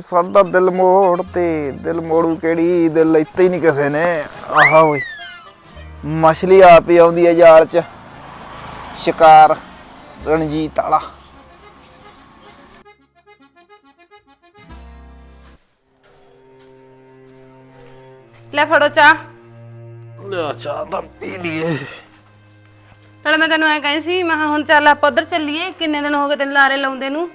ਸਾਡਾ ਦਿਲ ਮੋੜ ਤੇ ਦਿਲ ਮੋੜੂ ਕਿਹੜੀ? ਦਿਲ ਲੈਤੇ ਹੀ ਨਹੀਂ ਕਿਸੇ ਨੇ। ਆਹਾ ਓਏ ਮਛਲੀ ਆਪ ਹੀ ਆਉਂਦੀ ਹੈ ਜਾਲ 'ਚ। ਸ਼ਿਕਾਰ ਰਣਜੀਤ ਵਾਲਾ। ਲੈ ਫੜੋ ਚਾਹ। ਲਿਆ ਚਾਹ ਤਾਂ ਪੀ ਲਈਏ। ਨਾਲੇ ਮੈਂ ਤੈਨੂੰ ਐ ਕਹੀ ਸੀ ਮੈਂ ਕਿਹਾ ਹੁਣ ਚੱਲ ਆਪਾਂ ਉਧਰ ਚੱਲੀਏ ਕਿੰਨੇ ਦਿਨ ਹੋ ਗਏ ਤੈਨੂੰ ਲਾਰੇ ਲਾਉਂਦੇ ਨੂੰ।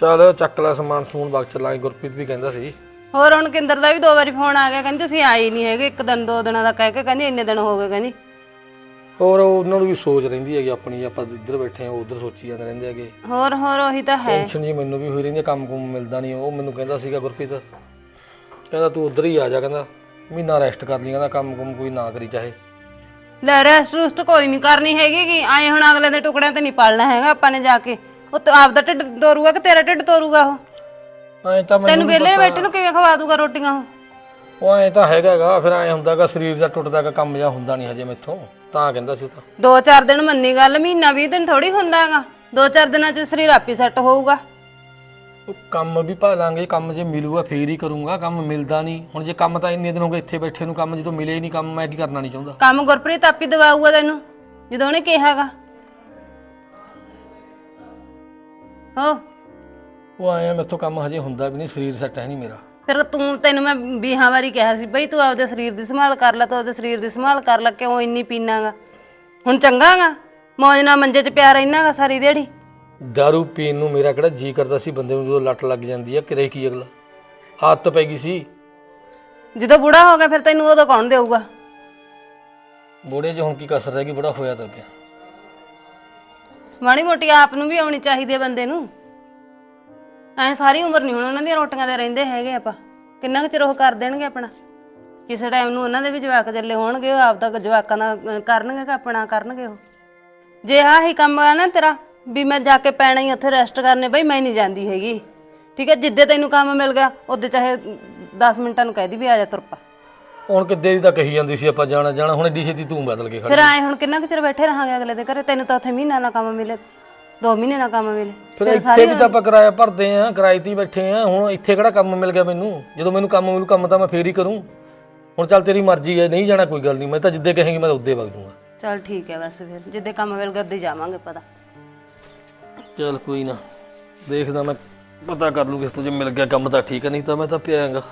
ਚੱਲ ਚੱਕ ਲੈ ਸਮਾਨ ਸਮੂਨ ਬਾਗ ਚੱਲਾਂਗੇ ਗੁਰਪ੍ਰੀਤ ਵੀ ਕਹਿੰਦਾ ਸੀ। ਹੋਰ ਹੁਣ ਕਿੰਦਰ ਦਾ ਵੀ ਦੋ ਵਾਰੀ ਫੋਨ ਆ ਗਿਆ। ਕਹਿੰਦੀ ਤੁਸੀਂ ਆਏ ਨਹੀਂ ਹੈਗੇ। ਇੱਕ ਦਿਨ ਦੋ ਦਿਨਾਂ ਦਾ ਕਹਿ ਕੇ ਕਹਿੰਦੀ ਇੰਨੇ ਦਿਨ ਹੋ ਗਏ ਕਹਿੰਦੀ। ਹੋਰ ਉਹਨਾਂ ਨੂੰ ਵੀ ਸੋਚ ਰਹਿੰਦੀ ਹੈਗੀ ਆਪਣੀ। ਆਪਾਂ ਇੱਧਰ ਬੈਠੇ ਆ ਉਧਰ ਸੋਚੀ ਜਾਂਦੇ ਰਹਿੰਦੇ ਹੈਗੇ। ਹੋਰ ਹੋਰ ਉਹੀ ਤਾਂ ਹੈ। ਟੈਨਸ਼ਨ ਜੀ ਮੈਨੂੰ ਵੀ ਹੋਈ ਰਹਿੰਦੀ ਹੈ, ਕੰਮ ਕੁਮ ਮਿਲਦਾ ਨਹੀਂ। ਉਹ ਮੈਨੂੰ ਕਹਿੰਦਾ ਸੀਗਾ ਗੁਰਪ੍ਰੀਤ ਕਹਿੰਦਾ ਤੂੰ ਉਧਰ ਹੀ ਆ ਜਾ ਕਹਿੰਦਾ ਮਹੀਨਾ ਰੈਸਟ ਕਰ ਲਈ ਕਹਿੰਦਾ ਕੰਮ ਕੁਮ ਕੋਈ ਨਾ ਕਰੀ ਚਾਹੇ। ਲੈ ਰੈਸਟ ਰੂਸਟ ਕੋਈ ਨਹੀਂ ਕਰਨੀ ਹੈਗੀ ਕਿ ਆਏ ਹੁਣ ਅਗਲੇ ਦੇ ਟੁਕੜਿਆਂ ਤੇ ਨਹੀਂ ਪਾਲਣਾ ਹੈਗਾ ਆਪਾਂ ਨੇ ਜਾ ਕੇ। ਉਹ ਤਾਂ ਆਪਦਾ ਢਿੱਡ ਤੋਰੂਗਾ ਕਿ ਤੇਰਾ ਢਿੱਡ ਤੋਰੂਗਾ ਉਹ? ਐਂ ਤਾਂ ਮੈਨੂੰ ਤੈਨੂੰ ਵਿਹਲੇ ਬੈਠੇ ਨੂੰ ਕਿਵੇਂ ਖਵਾ ਦੂਗਾ ਰੋਟੀਆਂ ਉਹ? ਉਹ ਐਂ ਤਾਂ ਹੈਗਾਗਾ ਫਿਰ ਐਂ ਹੁੰਦਾਗਾ ਸਰੀਰ ਦਾ ਟੁੱਟਦਾਗਾ ਕੰਮ ਜਾਂ ਹੁੰਦਾ ਨਹੀਂ ਹਜੇ ਮੈਥੋਂ ਤਾਂ ਕਹਿੰਦਾ ਸੀ ਉਹ ਤਾਂ। ਦੋ ਚਾਰ ਦਿਨ ਮੰਨੀ ਗੱਲ ਮਹੀਨਾ 20 ਦਿਨ ਥੋੜੀ ਹੁੰਦਾ ਹੈਗਾ ਦੋ ਚਾਰ ਦਿਨਾਂ 'ਚ ਸਰੀਰ ਆਪੀ ਸੈੱਟ ਹੋਊਗਾ। ਉਹ ਕੰਮ ਵੀ ਭਾਲਾਂਗੇ ਕੰਮ ਜੇ ਮਿਲੂਗਾ ਫੇਰ ਹੀ ਕਰੂੰਗਾ ਕੰਮ ਮਿਲਦਾ ਨਹੀਂ ਹੁਣ ਜੇ ਕੰਮ ਤਾਂ ਇੰਨੇ ਦਿਨ ਹੋ ਗਏ ਇੱਥੇ ਬੈਠੇ ਨੂੰ ਕੰਮ ਜਦੋਂ ਮਿਲੇ ਹੀ ਨਹੀਂ ਕੰਮ ਮੈਂ ਕੀ ਕਰਨਾ ਨਹੀਂ ਚਾਹੁੰਦਾ। ਕੰਮ ਗੁਰਪ੍ਰੀਤ ਆਪੀ ਦਵਾਊਗਾ ਤੈਨੂੰ ਜਦੋਂ ਉਹਨੇ ਕਿਹਾਗਾ ਹੋ। ਉਹ ਆਇਆ ਮੈਥੋਂ ਕੰਮ ਹਜੇ ਹੁੰਦਾ ਵੀ ਨਹੀਂ ਸਰੀਰ ਸੈੱਟ ਹੈ ਨਹੀਂ ਮੇਰਾ। ਫਿਰ ਤੂੰ ਤੈਨੂੰ ਮੈਂ ਵੀਹਾਂ ਵਾਰੀ ਕਿਹਾ ਸੀ ਬਈ ਤੂੰ ਆਪਦੇ ਸਰੀਰ ਦੀ ਸੰਭਾਲ ਕਰ ਲੈ ਤੂੰ ਆਪਦੇ ਸਰੀਰ ਦੀ ਸੰਭਾਲ ਕਰ ਲੈ ਕਿਉਂ ਇੰਨੀ ਪੀਨਾਗਾ ਹੁਣ ਚੰਗਾਗਾ? ਮੌਜ ਨਾਲ ਮੰਜੇ 'ਚ ਪਿਆ ਰਹਿਣਾਗਾ ਸਾਰੀ ਦਿਹਾੜੀ? ਦਾਰੂ ਪੀਣ ਨੂੰ ਮੇਰਾ ਕਿਹੜਾ ਜੀ ਕਰਦਾ ਸੀ ਬੰਦੇ ਨੂੰ ਜਦੋਂ ਲੱਟ ਲੱਗ ਜਾਂਦੀ ਹੈ ਕਿਰੇ ਕੀ ਅਗਲਾ? ਹੱਥ ਪੈ ਗਈ ਸੀ। ਜਦੋਂ ਬੁੜਾ ਹੋ ਗਿਆ ਫਿਰ ਤੈਨੂੰ ਉਦੋਂ ਕੌਣ ਦੇਊਗਾ? ਬੋੜੇ 'ਚ ਹੁਣ ਕੀ ਕਸਰ ਰਹਿ ਗਈ ਬੜਾ ਹੋਇਆ ਤਾਂ ਪਿਆ। ਮਾੜੀ ਮੋਟੀ ਆਪ ਨੂੰ ਵੀ ਆਉਣੀ ਚਾਹੀਦੀ ਹੈ ਬੰਦੇ ਨੂੰ। ਐ ਸਾਰੀ ਉਮਰ ਨਹੀਂ ਹੁਣ ਉਹਨਾਂ ਦੀਆਂ ਰੋਟੀਆਂ ਦੇ ਰਹਿੰਦੇ ਹੈਗੇ ਆਪਾਂ। ਕਿੰਨਾ ਕੁ ਚਿਰ ਉਹ ਕਰ ਦੇਣਗੇ ਆਪਣਾ? ਕਿਸੇ ਟਾਈਮ ਨੂੰ ਉਹਨਾਂ ਦੇ ਵੀ ਜਵਾਕ ਚੱਲੇ ਹੋਣਗੇ ਉਹ ਆਪ ਦਾ ਜਵਾਕਾਂ ਦਾ ਅਹ, ਕਰਨਗੇ ਕਿ ਆਪਣਾ ਕਰਨਗੇ ਉਹ? ਜੇ ਆਹੀ ਕੰਮ ਆ ਨਾ ਤੇਰਾ ਵੀ ਮੈਂ ਜਾ ਕੇ ਪੈਣਾ ਹੀ ਉੱਥੇ ਰੈਸਟ ਕਰਨੇ ਬਈ ਮੈਂ ਨਹੀਂ ਜਾਂਦੀ ਹੈਗੀ। ਠੀਕ ਹੈ ਜਿੱਦੇ ਤੈਨੂੰ ਕੰਮ ਮਿਲ ਗਿਆ ਉਹਦੇ ਚਾਹੇ 10 ਮਿੰਟਾਂ ਨੂੰ ਕਹਿ ਦੀ ਵੀ ਆ ਜਾ ਤੁਰਪਾ ਹੁਣ ਕਿੱਦੇ ਦੀ ਤਾਂ ਕਹੀ ਜਾਂਦੀ ਸੀ ਆਪਾਂ ਜਾਣਾ ਜਾਣਾ ਹੁਣ ਏਡੀ ਛੇਤੀ ਤੂੰ ਬਦਲ ਕੇ ਖੜ ਫਿਰ ਆਏ ਹੁਣ ਕਿੰਨਾ ਕੁ ਚਿਰ ਬੈਠੇ ਰਹਾਂਗੇ ਅਗਲੇ ਦੇ ਘਰੇ? ਤੈਨੂੰ ਤਾਂ ਉੱਥੇ ਮਹੀਨਾ ਨਾ ਕੰਮ ਮਿਲੇ 2 ਮਹੀਨੇ ਨਾ ਕੰਮ ਮਿਲੇ। ਫਿਰ ਇੱਥੇ ਵੀ ਤਾਂ ਆਪਾਂ ਕਿਰਾਇਆ ਭਰਦੇ ਆਂ ਕਿਰਾਏ ਤੇ ਹੀ ਬੈਠੇ ਆਂ। ਹੁਣ ਇੱਥੇ ਕਿਹੜਾ ਕੰਮ ਮਿਲ ਗਿਆ ਮੈਨੂੰ? ਜਦੋਂ ਮੈਨੂੰ ਕੰਮ ਮਿਲੂ ਕੰਮ ਤਾਂ ਮੈਂ ਫੇਰ ਹੀ ਕਰੂੰ। ਹੁਣ ਚੱਲ ਤੇਰੀ ਮਰਜ਼ੀ ਹੈ ਨਹੀਂ ਜਾਣਾ ਕੋਈ ਗੱਲ ਨਹੀਂ। ਮੈਂ ਤਾਂ ਜਿੱਦੇ ਕਹੇਂਗੀ ਮੈਂ ਤਾਂ ਉੱਦੇ ਵਗ ਜਾਊਂਗਾ ਚਲ ਠੀਕ ਹੈ ਬਸ ਫਿਰ। ਜਿੱਦੇ ਕੰਮ ਮਿਲ ਗਿਆ ਉੱਦੇ ਜਾਵਾਂਗੇ ਪਤਾ ਚੱਲ ਕੋਈ ਨਾ ਦੇਖਦਾ ਮੈਂ ਪਤਾ ਕਰ ਲੂ ਕਿਸ ਤੋਂ ਜੇ ਮਿਲ ਗਿਆ ਕੰਮ ਤਾਂ ਠੀਕ ਹੈ ਨਹੀਂ ਤਾਂ ਮੈਂ ਤਾਂ ਪਿਆਂਗਾ।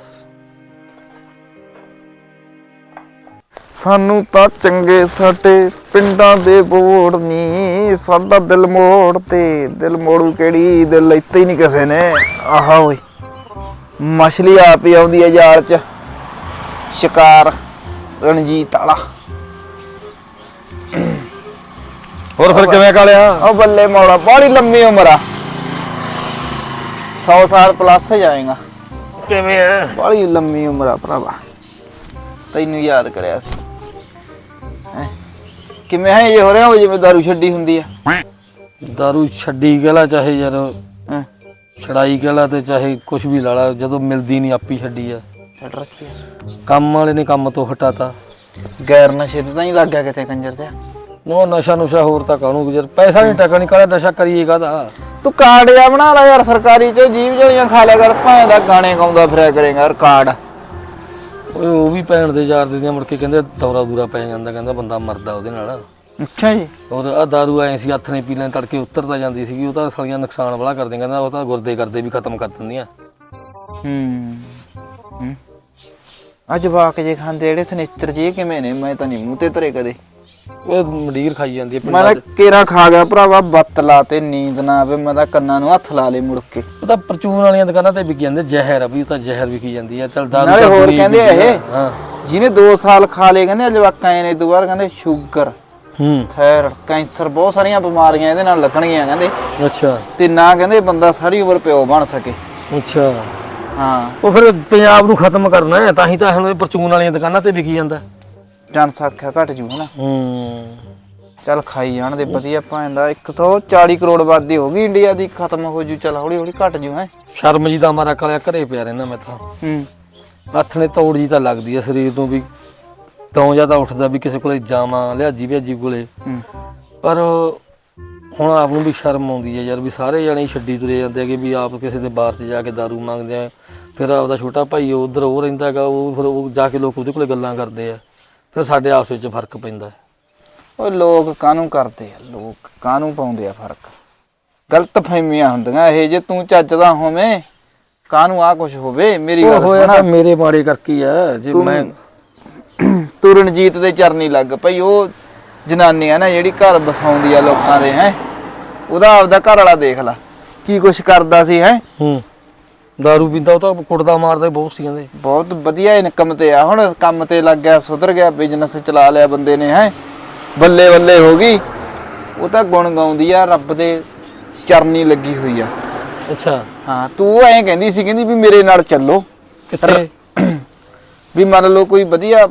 ਸਾਨੂੰ ਤਾਂ ਚੰਗੇ ਸਾਡੇ ਪਿੰਡਾਂ ਦੇ ਬੋੜ ਨਹੀਂ ਸਾਡਾ ਦਿਲ ਮੋੜ ਤੇ ਦਿਲ ਮੋੜੂ ਕਿਹੜੀ? ਦਿਲ ਲੈਤੇ ਹੀ ਨਹੀਂ ਕਿਸੇ ਨੇ। ਆਹਾ ਓਏ ਮਛਲੀ ਆਪ ਹੀ ਆਉਂਦੀ ਹੈ ਜਾਲ 'ਚ। ਸ਼ਿਕਾਰ ਰਣਜੀਤ ਵਾਲਾ। ਹੋਰ ਫਿਰ ਕਿਵੇਂ ਕਾਲਿਆ? ਉਹ ਬੱਲੇ ਮੌਲਾ ਬੜੀ ਲੰਮੀ ਉਮਰ ਆ। 100 ਸਾਲ ਪਲੱਸ ਜਾਏਗਾ। ਕਿਵੇਂ ਐ? ਬੜੀ ਲੰਮੀ ਉਮਰ ਆ ਭਰਾਵਾ। ਤੈਨੂੰ ਯਾਦ ਕਰਿਆ ਸੀ। ਹੈਂ? ਕਿਵੇਂ ਹੈ ਇਹ ਹੋ ਰਿਹਾ ਉਹ ਜਿਵੇਂ ਦਾਰੂ ਛੱਡੀ ਹੁੰਦੀ ਆ? ਦਾਰੂ ਛੱਡੀ ਗਲਾ ਚਾਹੇ ਯਾਰ ਹੈਂ? ਛੜਾਈ ਗਲਾ ਤੇ ਚਾਹੇ ਕੁਝ ਵੀ ਲਾ ਲਾ ਜਦੋਂ ਮਿਲਦੀ ਨਹੀਂ ਆਪੀ ਛੱਡੀ ਆ। ਛੱਡ ਰੱਖੀ ਆ। ਕੰਮ ਵਾਲੇ ਨੇ ਕੰਮ ਤੋਂ ਹਟਾਤਾ। ਗੈਰ ਨਸ਼ੇ ਤੇ ਤਾਂ ਨਹੀਂ ਲੱਗ ਗਿਆ ਕਿਤੇ ਕੰਜਰ ਤੇ ਉਹ ਨਸ਼ਾ ਨੁਸ਼ਾ ਹੋਰ ਤਾਂ ਕਾਹਨੂੰ ਯਾਰ ਪੈਸਾ ਨਹੀਂ ਟਕਾ ਨਹੀਂ ਕਾਲਾ ਨਸ਼ਾ ਕਰੀਏ ਕਾਹਦਾ? ਤੂੰ ਕਾਰਡ ਜਾ ਬਣਾ ਲੈ ਯਾਰ ਸਰਕਾਰੀ ਚੋਂ ਜੀਵ ਜਲੀਆਂ ਖਾ ਲਿਆ ਕਰ ਭਾਵੇਂ ਦਾ ਗਾਣੇ ਗਾਉਂਦਾ ਫਿਰਿਆ ਕਰੇਗਾ ਯਾਰ ਕਾਰਡ। ਓਏ ਉਹ ਵੀ ਭੈਣ ਦੇ ਯਾਰ ਦੇ ਦੀਆਂ ਮੁੜ ਕੇ ਕਹਿੰਦੇ ਦੌਰਾ ਦੂਰਾ ਪੈ ਜਾਂਦਾ ਕਹਿੰਦਾ ਬੰਦਾ ਮਰਦਾ ਉਹਦੇ ਨਾਲ। ਅੱਛਾ ਜੀ। ਔਰ ਆ ਦਾਰੂ ਐ ਸੀ ਹੱਥ ਨੇ ਪੀ ਲੈਣ ਤੜਕੇ ਉਤਰਦਾ ਜਾਂਦੀ ਸੀਗੀ ਉਹ ਤਾਂ ਸਾਲੀਆਂ ਨੁਕਸਾਨ ਵਾਲਾ ਕਰਦੇ ਕਹਿੰਦਾ ਉਹ ਤਾਂ ਗੁਰਦੇ ਕਰਦੇ ਵੀ ਖਤਮ ਕਰ ਦਿੰਦੀਆਂ। ਹੂੰ ਹੂੰ। ਅੱਜ ਵਾਕ ਜੇ ਖਾਂਦੇ ਜਿਹੜੇ ਸਨੇਚਰ ਜੀ ਕਿਵੇਂ ਨੇ ਮੈਂ ਤਾਂ ਨਹੀਂ ਮੂੰਹ ਤੇ ਧਰੇ ਕਦੇ। ਉਹ ਮੰਡੀਰ ਖਾਈ ਜਾਂਦੀ ਹੈ ਮੈਂ ਪਿੰਡਾਂ ਤਾਂ ਕੇਰਾ ਖਾ ਗਿਆ ਭਰਾਵਾ ਬੱਤ ਲਾ ਤੇ ਨੀਂਦ ਨਾ ਆਵੇ ਮੈਂ ਤਾਂ ਕੰਨਾਂ ਨੂੰ ਹੱਥ ਲਾ ਲੇ ਮੁੜ ਕੇ। ਉਹ ਤਾਂ ਪਰਚੂਨ ਵਾਲੀਆਂ ਦੁਕਾਨਾਂ ਤੇ ਵਿਕੀ ਜਾਂਦੇ ਜ਼ਹਿਰ ਆ ਵੀ ਉਹ ਤਾਂ ਜ਼ਹਿਰ ਵਿਕੀ ਜਾਂਦੀ ਆ ਚਲ ਦਾਰੂ ਨਾਲੇ ਤਾਂ ਹੋਰ ਪੂਰੀ ਕਹਿੰਦੇ ਆ ਵਿਕੀ ਇਹ ਹਾਂ। ਜਿਹਨੇ 2 ਸਾਲ ਖਾ ਲੇ ਕਹਿੰਦੇ ਜਵਾਕਾਂ ਨੇ ਦੁਬਾਰਾ ਕਹਿੰਦੇ ਸ਼ੂਗਰ ਹੂੰ। ਥਾਇਰਾਇਡ ਕੈਂਸਰ ਬਹੁਤ ਸਾਰੀਆਂ ਬਿਮਾਰੀਆਂ ਇਹਦੇ ਨਾਲ ਲੱਗਣਗੀਆਂ ਕਹਿੰਦੇ। ਅੱਛਾ। ਤੇ ਨਾ ਕਹਿੰਦੇ ਬੰਦਾ ਸਾਰੀ ਉਮਰ ਪਿਓ ਬਣ ਸਕੇ। ਅੱਛਾ। ਹਾਂ। ਉਹ ਫਿਰ ਪੰਜਾਬ ਨੂੰ ਖਤਮ ਕਰਨਾ ਹੈ ਤਾਂ ਹੀ ਤਾਂ ਹੁਣ ਇਹ ਪਰਚੂਨ ਵਾਲੀਆਂ ਦੁਕਾਨਾਂ ਤੇ ਵਿਕੀ ਜਾਂਦਾ। ਜਨਸੰਖਿਆ ਘਟ ਜੂ ਹਨਾ? ਹੂੰ। ਚੱਲ ਖਾਈ ਜਾਣ ਦੇ। ਵਧੀਆ ਭਾਂਦਾ 140 ਕਰੋੜ ਆਬਾਦੀ ਹੋ ਗਈ ਇੰਡੀਆ ਦੀ ਖਤਮ ਹੋ ਜੂ ਚੱਲ ਹੌਲੀ ਹੌਲੀ ਘਟ ਜੂ ਹੈ? ਸ਼ਰਮ ਜੀ ਦਾ ਮਾਰਾ ਕਾਲਿਆ ਘਰੇ ਪਿਆ ਰਹਿੰਦਾ ਮੈਂ ਤਾਂ। ਹੂੰ। ਹੱਥ ਨੇ ਤੋੜ ਜੀ ਤਾਂ ਲੱਗਦੀ ਆ ਸਰੀਰ ਨੂੰ ਵੀ। ਤੋਂ ਜ਼ਿਆਦਾ ਉੱਠਦਾ ਵੀ ਕਿਸੇ ਕੋਲੇ ਜਾਵਾਂ ਲਿਆਜੀ ਵਿਆਜੀ ਕੋਲੇ। ਹੂੰ। ਪਰ ਹੁਣ ਆਪ ਨੂੰ ਵੀ ਸ਼ਰਮ ਆਉਂਦੀ ਹੈ ਯਾਰ ਵੀ ਸਾਰੇ ਜਣੇ ਹੀ ਛੱਡੀ ਤੁਰੇ ਜਾਂਦੇ ਆ ਕਿ ਵੀ ਆਪ ਕਿਸੇ ਦੇ ਬਾਰ 'ਚ ਜਾ ਕੇ दारू ਮੰਗਦੇ ਆ। ਫਿਰ ਆਪਦਾ ਛੋਟਾ ਭਾਈ ਉਧਰ ਉਹ ਰਹਿੰਦਾ ਹੈਗਾ ਉਹ ਫਿਰ ਉਹ ਜਾ ਕੇ ਲੋਕ ਉਹਦੇ ਕੋਲੇ ਗੱਲਾਂ ਕਰਦੇ ਆ। ਫਿਰ ਸਾਡੇ ਆਪਸ ਵਿੱਚ ਫ਼ਰਕ ਪੈਂਦਾ ਹੈ। ਉਹ ਲੋਕ ਕਾਹਨੂੰ ਕਰਦੇ ਆ? ਲੋਕ ਕਾਹਨੂੰ ਪਾਉਂਦੇ ਆ ਫ਼ਰਕ? ਗਲਤ ਫਹਿਮੀਆਂ ਹੁੰਦੀਆਂ। ਇਹ ਜੇ ਤੂੰ ਚੱਜਦਾ ਹੋਵੇਂ ਕਾਹਨੂੰ ਆ ਕੁਝ ਹੋਵੇ? ਮੇਰੀ ਉਹ ਗੱਲ ਹੋਇਆ ਸੁਣ ਮੇਰੇ ਮਾੜੇ ਕਰਕੇ ਹੀ ਆ। ਜੇ ਤੂੰ- ਮੈਂ ਤੂੰ ਰਣਜੀਤ ਦੇ ਚਰਨੀ ਲੱਗ ਪਈ। ਉਹ ਜਨਾਨੀ ਆ ਨਾ ਜਿਹੜੀ ਘਰ ਬਸਾਉਂਦੀ ਆ ਲੋਕਾਂ ਦੇ ਹੈ? ਉਹਦਾ ਆਪਦਾ ਘਰ ਵਾਲਾ ਦੇਖ ਲੈ। ਕੀ ਕੁਛ ਕਰਦਾ ਸੀ ਹੈ? ਹੂੰ। दारू ਪੀਂਦਾ ਉਹ ਤਾਂ ਕੁੱਟਦਾ ਮਾਰਦਾ ਬਹੁਤ ਸੀ ਕਹਿੰਦੇ ਬਹੁਤ ਵਧੀਆ ਇਨਕਮ ਤੇ ਆ ਹੁਣ ਕੰਮ ਤੇ ਲੱਗ ਗਿਆ ਸੁਧਰ ਗਿਆ ਬਿਜ਼ਨਸ ਚਲਾ ਲਿਆ ਬੰਦੇ ਨੇ ਹੈ ਬੱਲੇ ਬੱਲੇ ਹੋ ਗਈ ਉਹ ਤਾਂ ਗੁਣ ਗਾਉਂਦੀ ਆ ਰੱਬ ਦੇ ਚਰਨੀ ਲੱਗੀ ਹੋਈ ਆ ਅੱਛਾ ਹਾਂ ਤੂੰ ਐਂ ਕਹਿੰਦੀ ਸੀ ਕਹਿੰਦੀ ਵੀ ਮੇਰੇ ਨਾਲ ਚੱਲੋ ਕਿੱਥੇ ਵੀ ਮੰਨ ਲਓ ਕੋਈ ਵਧੀਆ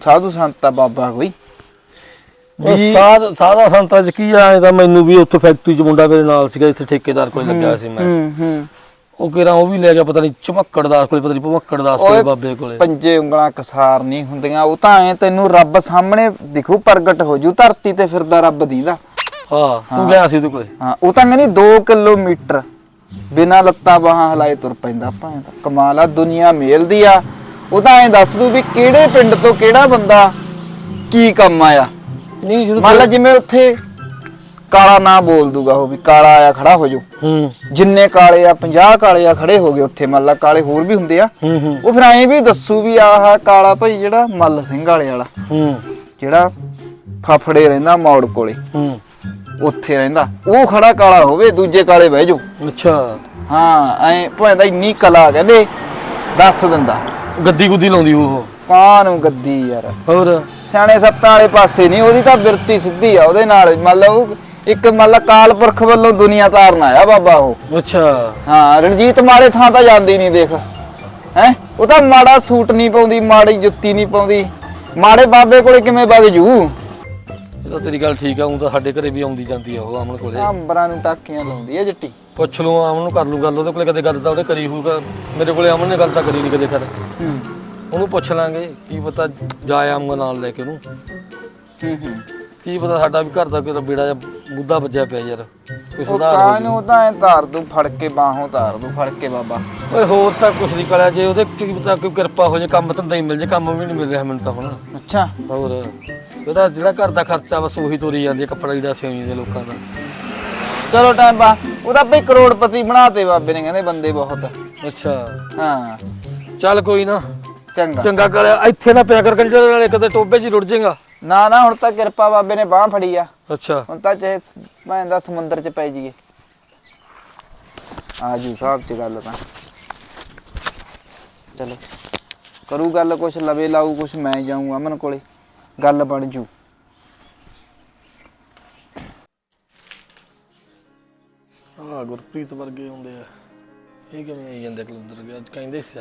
ਸਾਧੂ ਸੰਤ ਆ ਬਾਬਾ ਕੋਈ ਉਹ ਸਾਧ ਸਾਦਾ ਸੰਤਾਂ ਚ ਕੀ ਆ ਇਹ ਤਾਂ ਮੈਨੂੰ ਵੀ ਉੱਥੇ ਫੈਕਟਰੀ ਚ ਮੁੰਡਾ ਮੇਰੇ ਨਾਲ ਸੀਗਾ ਇੱਥੇ ਠੇਕੇਦਾਰ ਕੋਲ ਲੱਗਿਆ ਸੀ ਮੈਂ ਹੂੰ ਹੂੰ ਉਹ ਕਿਹੜਾ ਉਹ ਵੀ ਲੈ ਗਿਆ ਪਤਾ ਨਹੀਂ ਚਮੱਕੜ ਦਾਸ ਕੋਲੇ ਪਤਾ ਨਹੀਂ ਭਮੱਕੜ ਦਾਸ ਕੋਲੇ ਓਏ, ਬਾਬੇ ਕੋਲੇ। ਪੰਜੇ ਉਂਗਲਾਂ ਕਸਾਰ ਨਹੀਂ ਹੁੰਦੀਆਂ ਉਹ ਤਾਂ ਐ ਤੈਨੂੰ ਰੱਬ ਸਾਹਮਣੇ ਦਿਖੂ ਪ੍ਰਗਟ ਹੋ ਜੂ ਧਰਤੀ ਤੇ ਫਿਰਦਾ ਰੱਬ ਦੀਦਾ। ਹਾਂ ਤੂੰ ਗਿਆ ਸੀ ਉਹਦੇ ਕੋਲੇ। ਹਾਂ ਉਹ ਤਾਂ ਕਹਿੰਦੀ 2 ਕਿਲੋਮੀਟਰ ਬਿਨਾਂ ਲੱਤਾਂ ਬਾਹਾਂ ਹਲਾਏ ਤੁਰ ਪੈਂਦਾ ਭਾਂ ਤਾਂ ਕਮਾਲ ਆ ਦੁਨੀਆ ਮੇਲਦੀ ਆ। ਉਹ ਤਾਂ ਐ ਦੱਸ ਦੂ ਵੀ ਕਿਹੜੇ ਪਿੰਡ ਤੋਂ ਕਿਹੜਾ ਬੰਦਾ ਕੀ ਕੰਮ ਆਇਆ? ਨਹੀਂ ਜਦੋਂ ਮੰਨ ਲਾ ਜਿਵੇਂ ਉੱਥੇ ਕਾਲਾ ਨਾ ਬੋਲ ਦੂਗਾ ਉਹ ਵੀ ਕਾਲਾ ਆਇਆ ਖੜਾ ਹੋ ਜਾਊ ਹੂੰ। ਜਿੰਨੇ ਕਾਲੇ ਆ 50 ਕਾਲੇ ਆ ਖੜੇ ਹੋ ਗਏ ਉੱਥੇ ਮੰਨ ਲਾ ਕਾਲੇ ਹੋਰ ਵੀ ਹੁੰਦੇ ਆ। ਹੂੰ ਹੂੰ। ਉਹ ਫਿਰ ਐਂ ਵੀ ਦੱਸੂ ਵੀ ਆਹ ਕਾਲਾ ਭਾਈ ਜਿਹੜਾ ਮੱਲ ਸਿੰਘ ਵਾਲੇ ਵਾਲਾ ਹੂੰ। ਜਿਹੜਾ ਫਾਫੜੇ ਰਹਿੰਦਾ ਮੌੜ ਕੋਲੇ ਹੂੰ। ਉੱਥੇ ਰਹਿੰਦਾ ਉਹ ਖੜਾ ਕਾਲਾ ਹੋਵੇ ਦੂਜੇ ਕਾਲੇ ਬਹਿ ਜਾਓ। ਅੱਛਾ। ਹਾਂ ਐ ਭਾਵੇਂ ਇੰਨੀ ਕਲਾ ਕਹਿੰਦੇ ਦੱਸ ਦਿੰਦਾ। ਗੱਦੀ ਗੁੱਦੀ ਲਾਉਂਦੀ ਉਹ। ਕਾਂ ਨੂੰ ਗੱਦੀ ਯਾਰ। ਹੋਰ? ਸਿਆਣੇ ਸੱਪਾਂ ਵਾਲੇ ਪਾਸੇ ਨਹੀਂ ਉਹਦੀ ਤਾਂ ਬਿਰਤੀ ਸਿੱਧੀ ਆ ਉਹਦੇ ਨਾਲ ਮੰਨ ਲਓ ਇੱਕ ਮੰਨ ਲਾ ਕਾਲਪੁਰਖ ਵੱਲੋਂ ਦੁਨੀਆ ਤਾਰਨ ਆਇਆ ਬਾਬਾ ਉਹ। ਅੱਛਾ। ਹਾਂ ਰਣਜੀਤ ਮਾੜੇ ਥਾਂ ਤਾਂ ਜਾਂਦੀ ਨਹੀਂ ਦੇਖ। ਹੈ? ਉਹ ਤਾਂ ਮਾੜਾ ਸੂਟ ਨਹੀਂ ਪਾਉਂਦੀ ਮਾੜੀ ਜੁੱਤੀ ਨਹੀਂ ਪਾਉਂਦੀ। ਮਾੜੇ ਬਾਬੇ ਕੋਲੇ ਕਿਵੇਂ ਵਗ ਜੂ? ਇਹ ਤਾਂ ਤੇਰੀ ਗੱਲ ਠੀਕ ਆ ਉਹ ਤਾਂ ਸਾਡੇ ਘਰੇ ਵੀ ਆਉਂਦੀ ਜਾਂਦੀ ਆ ਉਹ ਅਮਨ ਕੋਲੇ। ਅੰਬਰਾਂ ਨੂੰ ਟਾਕੀਆਂ ਲਾਉਂਦੀ ਆ ਜੱਟੀ। ਪੁੱਛ ਲਓ ਅਮਨ ਨੂੰ ਕਰ ਲੂ ਗੱਲ ਉਹਦੇ ਕੋਲੇ ਕਦੇ ਗੱਲ ਤਾਂ ਉਹਨੇ ਕਰੀ ਹੋਊਗਾ। ਮੇਰੇ ਕੋਲੇ ਅਮਨ ਨੇ ਗੱਲ ਤਾਂ ਕਰੀ ਨਹੀਂ ਕਦੇ ਕਰ ਹੂੰ। ਉਹਨੂੰ ਪੁੱਛ ਲਾਂਗੇ ਕੀ ਪਤਾ ਜਾ ਆਉਂਗਾ ਨਾਲ ਲੈ ਕੇ ਉਹਨੂੰ। ਹੂੰ ਹੂੰ। ਕੀ ਪਤਾ ਸਾਡਾ ਵੀ ਘਰ ਦਾ ਕੋਈ ਬੇੜਾ ਜਾਂ ਮੁੱਦਾ ਵੱਜਿਆ ਪਿਆ ਯਾਰ ਕੋਈ ਉਹ ਸੁਧਾਰ ਹੋ ਨੂੰ ਉਹ ਤਾਂ ਐ ਧਾਰ ਦੂ ਫੜ ਕੇ ਬਾਹੋਂ ਧਾਰ ਦੂ ਫੜ ਕੇ ਬਾਬਾ। ਜਾਊ। ਓਏ ਹੋਰ ਤਾਂ ਕੁਛ ਨਹੀਂ ਕਰਿਆ ਜੇ ਉਹਦੇ ਕੀ ਪਤਾ ਕੋਈ ਕਿਰਪਾ ਹੋ ਜੇ ਕੰਮ ਧੰਦਾ ਹੀ ਮਿਲ ਜੇ ਕੰਮ ਵੀ ਨਹੀਂ ਮਿਲ ਰਿਹਾ ਮੈਨੂੰ ਤਾਂ ਹੁਣ। ਅੱਛਾ। ਹੋਰ ਉਹਦਾ ਜਿਹੜਾ ਘਰ ਦਾ ਖਰਚਾ ਬਸ ਉਹੀ ਤੋਰੀ ਜਾਂਦੀ ਹੈ ਕੱਪੜਾ ਜਿਹੜਾ ਸਿਉਣੀ ਦੇ ਲੋਕਾਂ ਦਾ। ਚਲੋ ਟਾਈਮ ਪਾ ਉਹਦਾ ਭਈ ਕਰੋੜਪਤੀ ਬਣਾਤੇ ਬਾਬੇ ਨੇ ਕਹਿੰਦੇ ਬੰਦੇ ਬਹੁਤ। ਅੱਛਾ। ਹਾਂ। ਚੱਲ ਕੋਈ ਨਾ। ਚੰਗਾ। ਚੰਗਾ ਕਰਿਆ। ਇੱਥੇ ਨਾ ਪਿਆ ਕਰ ਕੰਜਰ ਨਾਲੇ ਕਦੇ ਟੋਬੇ 'ਚ ਹੀ ਰੁੜ ਜਾਏਗਾ। ਨਾ ਨਾ ਹੁਣ ਤਾਂ ਕਿਰਪਾ ਬਾਬੇ ਨੇ ਬਾਹ ਫੜੀ ਆ। ਅੱਛਾ। ਹੁਣ ਤਾਂ ਚਾਹੇ ਮੈਂ ਦਾ ਸਮੁੰਦਰ ਚ ਪੈ ਜੀਏ ਆਜੂ ਸਾਹਿਬ ਚ ਗੱਲ ਤਾਂ। ਚਲੋ। ਕਰੂ ਗੱਲ ਕੁਛ ਲਵੇ ਲਾਊ ਕੁਛ ਮੈਂ ਜਾਊਂ ਅਮਨ ਕੋਲੇ। ਗੱਲ ਬਣ ਜੂ। ਹਾਂ ਗੁਰਪ੍ਰੀਤ ਵਰਗੇ ਹੁੰਦੇ ਆ। ਇਹ ਕਿਵੇਂ ਆਈ ਜਾਂਦੇ ਕਲੰਦਰ ਗਿਆ ਕਹਿੰਦੇ ਸੀ